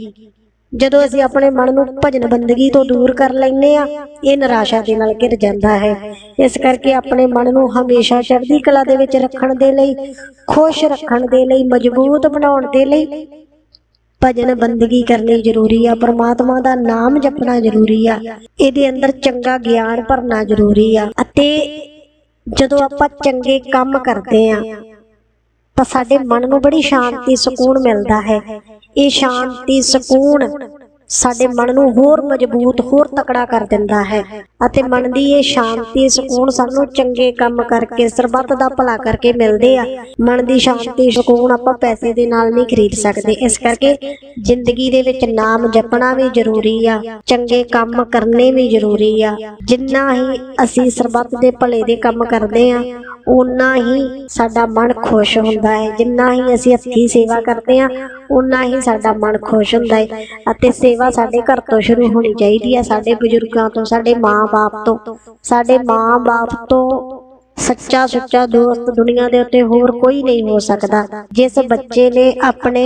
ਜਦੋਂ ਅਸੀਂ ਆਪਣੇ ਮਨ ਨੂੰ ਭਜਨ ਬੰਦਗੀ ਤੋਂ ਦੂਰ ਕਰ ਲੈਨੇ ਆ ਇਹ ਨਿਰਾਸ਼ਾ ਦੇ ਨਾਲ ਘਿਰ ਜਾਂਦਾ ਹੈ। ਇਸ ਕਰਕੇ ਆਪਣੇ ਮਨ ਨੂੰ ਹਮੇਸ਼ਾ ਚੜ੍ਹਦੀ ਕਲਾ ਦੇ ਵਿੱਚ ਰੱਖਣ ਦੇ ਲਈ, ਖੁਸ਼ ਰੱਖਣ ਦੇ ਲਈ, ਮਜ਼ਬੂਤ ਬਣਾਉਣ ਦੇ ਲਈ ਭਜਨ ਬੰਦਗੀ ਕਰਨੀ ਜ਼ਰੂਰੀ ਆ। ਪਰਮਾਤਮਾ ਦਾ ਨਾਮ ਜਪਣਾ ਜ਼ਰੂਰੀ ਆ। ਇਹਦੇ ਅੰਦਰ ਚੰਗਾ ਗਿਆਨ ਭਰਨਾ ਜ਼ਰੂਰੀ ਆ। ਅਤੇ ਜਦੋਂ ਆਪਾਂ ਚੰਗੇ ਕੰਮ ਕਰਦੇ ਆ ਤਾਂ ਸਾਡੇ ਮਨ ਨੂੰ ਬੜੀ ਸ਼ਾਂਤੀ, ਸਕੂਨ ਮਿਲਦਾ ਹੈ। ਇਹ ਸ਼ਾਂਤੀ, ਸਕੂਨ ਸਾਡੇ ਮਨ ਨੂੰ ਹੋਰ ਮਜ਼ਬੂਤ ਹੋਰ ਤਕੜਾ ਕਰ ਦਿੰਦਾ ਹੈ। ਅਤੇ ਮਨ ਦੀ ਇਹ ਸ਼ਾਂਤੀ ਸਕੂਨ ਸਾਨੂੰ ਚੰਗੇ ਕੰਮ ਕਰਕੇ ਸਰਬੱਤ ਦਾ ਭਲਾ ਕਰਕੇ ਮਿਲਦੇ ਆ। ਮਨ ਦੀ ਸ਼ਾਂਤੀ ਸਕੂਨ ਆਪਾਂ ਪੈਸੇ ਦੇ ਨਾਲ ਨਹੀਂ ਖਰੀਦ ਸਕਦੇ। ਇਸ ਕਰਕੇ ਜ਼ਿੰਦਗੀ ਦੇ ਵਿੱਚ ਨਾਮ ਜਪਣਾ ਵੀ ਜ਼ਰੂਰੀ ਆ। ਚੰਗੇ ਕੰਮ ਕਰਨੇ ਵੀ ਜ਼ਰੂਰੀ ਆ। ਜਿੰਨਾ ਹੀ ਅਸੀਂ ਸਰਬੱਤ ਦੇ ਭਲੇ ਦੇ ਕੰਮ ਕਰਦੇ ਆ ਉਨਾ ਹੀ ਸਾਡਾ ਮਨ ਖੁਸ਼ ਹੁੰਦਾ ਹੈ। ਜਿੰਨਾ ਹੀ ਅਸੀਂ ਹੱਥੀਂ ਸੇਵਾ ਕਰਦੇ ਆ ਉਨਾ ਹੀ ਸਾਡਾ ਮਨ ਖੁਸ਼ ਹੁੰਦਾ ਹੈ। ਅਤੇ ਸੇਵਾ ਸਾਡੇ ਘਰ ਤੋਂ ਸ਼ੁਰੂ ਹੋਣੀ ਚਾਹੀਦੀ ਹੈ ਸਾਡੇ ਬਜ਼ੁਰਗਾਂ ਤੋਂ, ਸਾਡੇ ਮਾਂ-ਬਾਪ ਤੋਂ, ਸਾਡੇ ਮਾਂ-ਬਾਪ ਤੋਂ ਸੱਚਾ ਸੁੱਚਾ ਦੋਸਤ ਦੁਨੀਆ ਦੇ ਉੱਤੇ ਹੋਰ ਕੋਈ ਨਹੀਂ ਹੋ ਸਕਦਾ। ਜਿਸ ਬੱਚੇ ਨੇ ਆਪਣੇ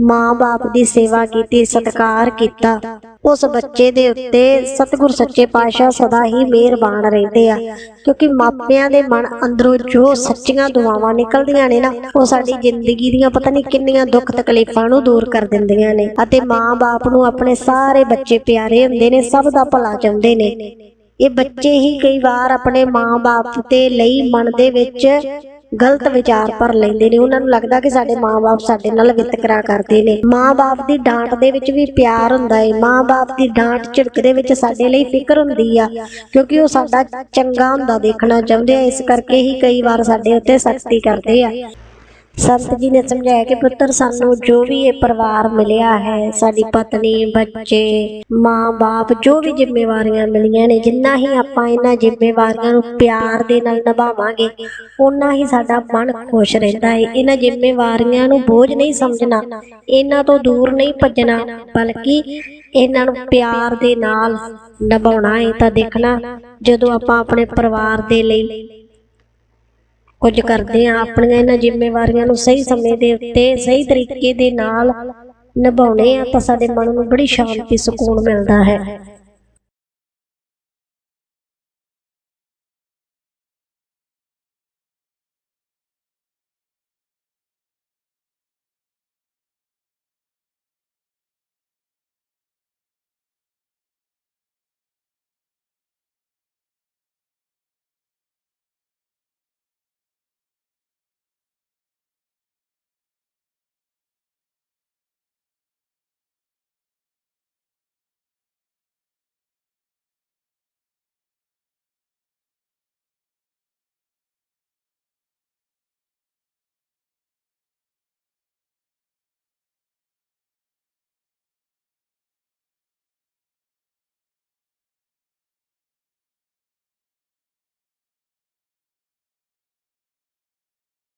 ਮਾਂ-ਬਾਪ ਦੀ ਸੇਵਾ ਕੀਤੀ, ਸਤਿਕਾਰ ਕੀਤਾ। ਉਸ ਬੱਚੇ ਦੇ ਉੱਤੇ ਸਤਿਗੁਰ ਸੱਚੇ ਪਾਤਸ਼ਾਹ ਸਦਾ ਹੀ ਮਿਹਰਬਾਨ ਰਹਿੰਦੇ ਆ। ਕਿਉਂਕਿ ਮਾਪਿਆਂ ਦੇ ਮਨ ਅੰਦਰੋਂ ਜੋ ਸੱਚੀਆਂ ਦੁਆਵਾਂ ਨਿਕਲਦੀਆਂ ਨੇ ਨਾ, ਉਹ ਸਾਡੀ ਜ਼ਿੰਦਗੀ ਦੀਆਂ ਪਤਾ ਨਹੀਂ ਕਿੰਨੀਆਂ ਦੁੱਖ ਤਕਲੀਫਾਂ ਨੂੰ ਦੂਰ ਕਰ ਦਿੰਦੀਆਂ ਨੇ। ਅਤੇ ਮਾਂ-ਬਾਪ ਨੂੰ ਆਪਣੇ ਸਾਰੇ ਬੱਚੇ ਪਿਆਰੇ ਹੁੰਦੇ ਨੇ, ਸਭ ਦਾ ਭਲਾ ਚਾਹੁੰਦੇ ਨੇ। ਇਹ ਬੱਚੇ ਹੀ ਕਈ ਵਾਰ ਆਪਣੇ ਮਾਂ-ਬਾਪ ਤੇ ਲਈ ਮਨ ਦੇ ਵਿੱਚ ਗਲਤ ਵਿਚਾਰ ਭਰ ਲੈਂਦੇ ਨੇ। ਉਹਨਾਂ ਨੂੰ ਲੱਗਦਾ ਕਿ ਸਾਡੇ ਮਾਂ-ਬਾਪ ਸਾਡੇ ਨਾਲ ਵਿਤਕਰਾ ਕਰਦੇ ਨੇ। ਮਾਂ-ਬਾਪ ਦੀ ਡਾਂਟ ਦੇ ਵਿੱਚ ਵੀ ਪਿਆਰ ਹੁੰਦਾ ਹੈ ਮਾਂ-ਬਾਪ ਦੀ ਡਾਂਟ ਝਿੜਕ ਦੇ ਵਿੱਚ ਸਾਡੇ ਲਈ ਫਿਕਰ ਹੁੰਦੀ ਆ, ਕਿਉਂਕਿ ਉਹ ਸਾਡਾ ਚੰਗਾ ਹੁੰਦਾ ਦੇਖਣਾ ਚਾਹੁੰਦੇ ਆ। ਇਸ ਕਰਕੇ ਹੀ ਕਈ ਵਾਰ ਸਾਡੇ ਉੱਤੇ ਸਖਤੀ ਕਰਦੇ ਆ। ਸੰਤ ਜੀ ਨੇ ਸਮਝਾਇਆ ਕਿ ਪੁੱਤਰ, ਸਾਨੂੰ ਜੋ ਵੀ ਇਹ ਪਰਿਵਾਰ ਮਿਲਿਆ ਹੈ, ਸਾਡੀ ਪਤਨੀ, ਬੱਚੇ ਮਾਂ-ਬਾਪ ਜੋ ਵੀ ਜ਼ਿੰਮੇਵਾਰੀਆਂ ਮਿਲੀਆਂ ਨੇ, ਜਿੰਨਾ ਹੀ ਆਪਾਂ ਇਹਨਾਂ ਜ਼ਿੰਮੇਵਾਰੀਆਂ ਨੂੰ ਪਿਆਰ ਦੇ ਨਾਲ ਨਿਭਾਵਾਂਗੇ ਉਨਾ ਹੀ ਸਾਡਾ ਮਨ ਖੁਸ਼ ਰਹਿੰਦਾ ਹੈ ਇਹਨਾਂ ਜ਼ਿੰਮੇਵਾਰੀਆਂ ਨੂੰ ਬੋਝ ਨਹੀਂ ਸਮਝਣਾ, ਇਹਨਾਂ ਤੋਂ ਦੂਰ ਨਹੀਂ ਭੱਜਣਾ, ਬਲਕਿ ਇਹਨਾਂ ਨੂੰ ਪਿਆਰ ਦੇ ਨਾਲ ਨਿਭਾਉਣਾ ਹੈ ਤਾਂ ਦੇਖਣਾ, ਜਦੋਂ ਆਪਾਂ ਆਪਣੇ ਪਰਿਵਾਰ ਦੇ ਲਈ ਕੁਝ ਕਰਦੇ ਆ ਆਪਣੀਆਂ ਇਹਨਾਂ ਜ਼ਿੰਮੇਵਾਰੀਆਂ ਨੂੰ ਸਹੀ ਸਮੇਂ ਦੇ ਉੱਤੇ, ਸਹੀ ਤਰੀਕੇ ਦੇ ਨਾਲ ਨਿਭਾਉਣੇ ਆ ਤਾਂ ਸਾਡੇ ਮਨ ਨੂੰ ਬੜੀ ਸ਼ਾਂਤੀ, ਸਕੂਨ ਮਿਲਦਾ ਹੈ।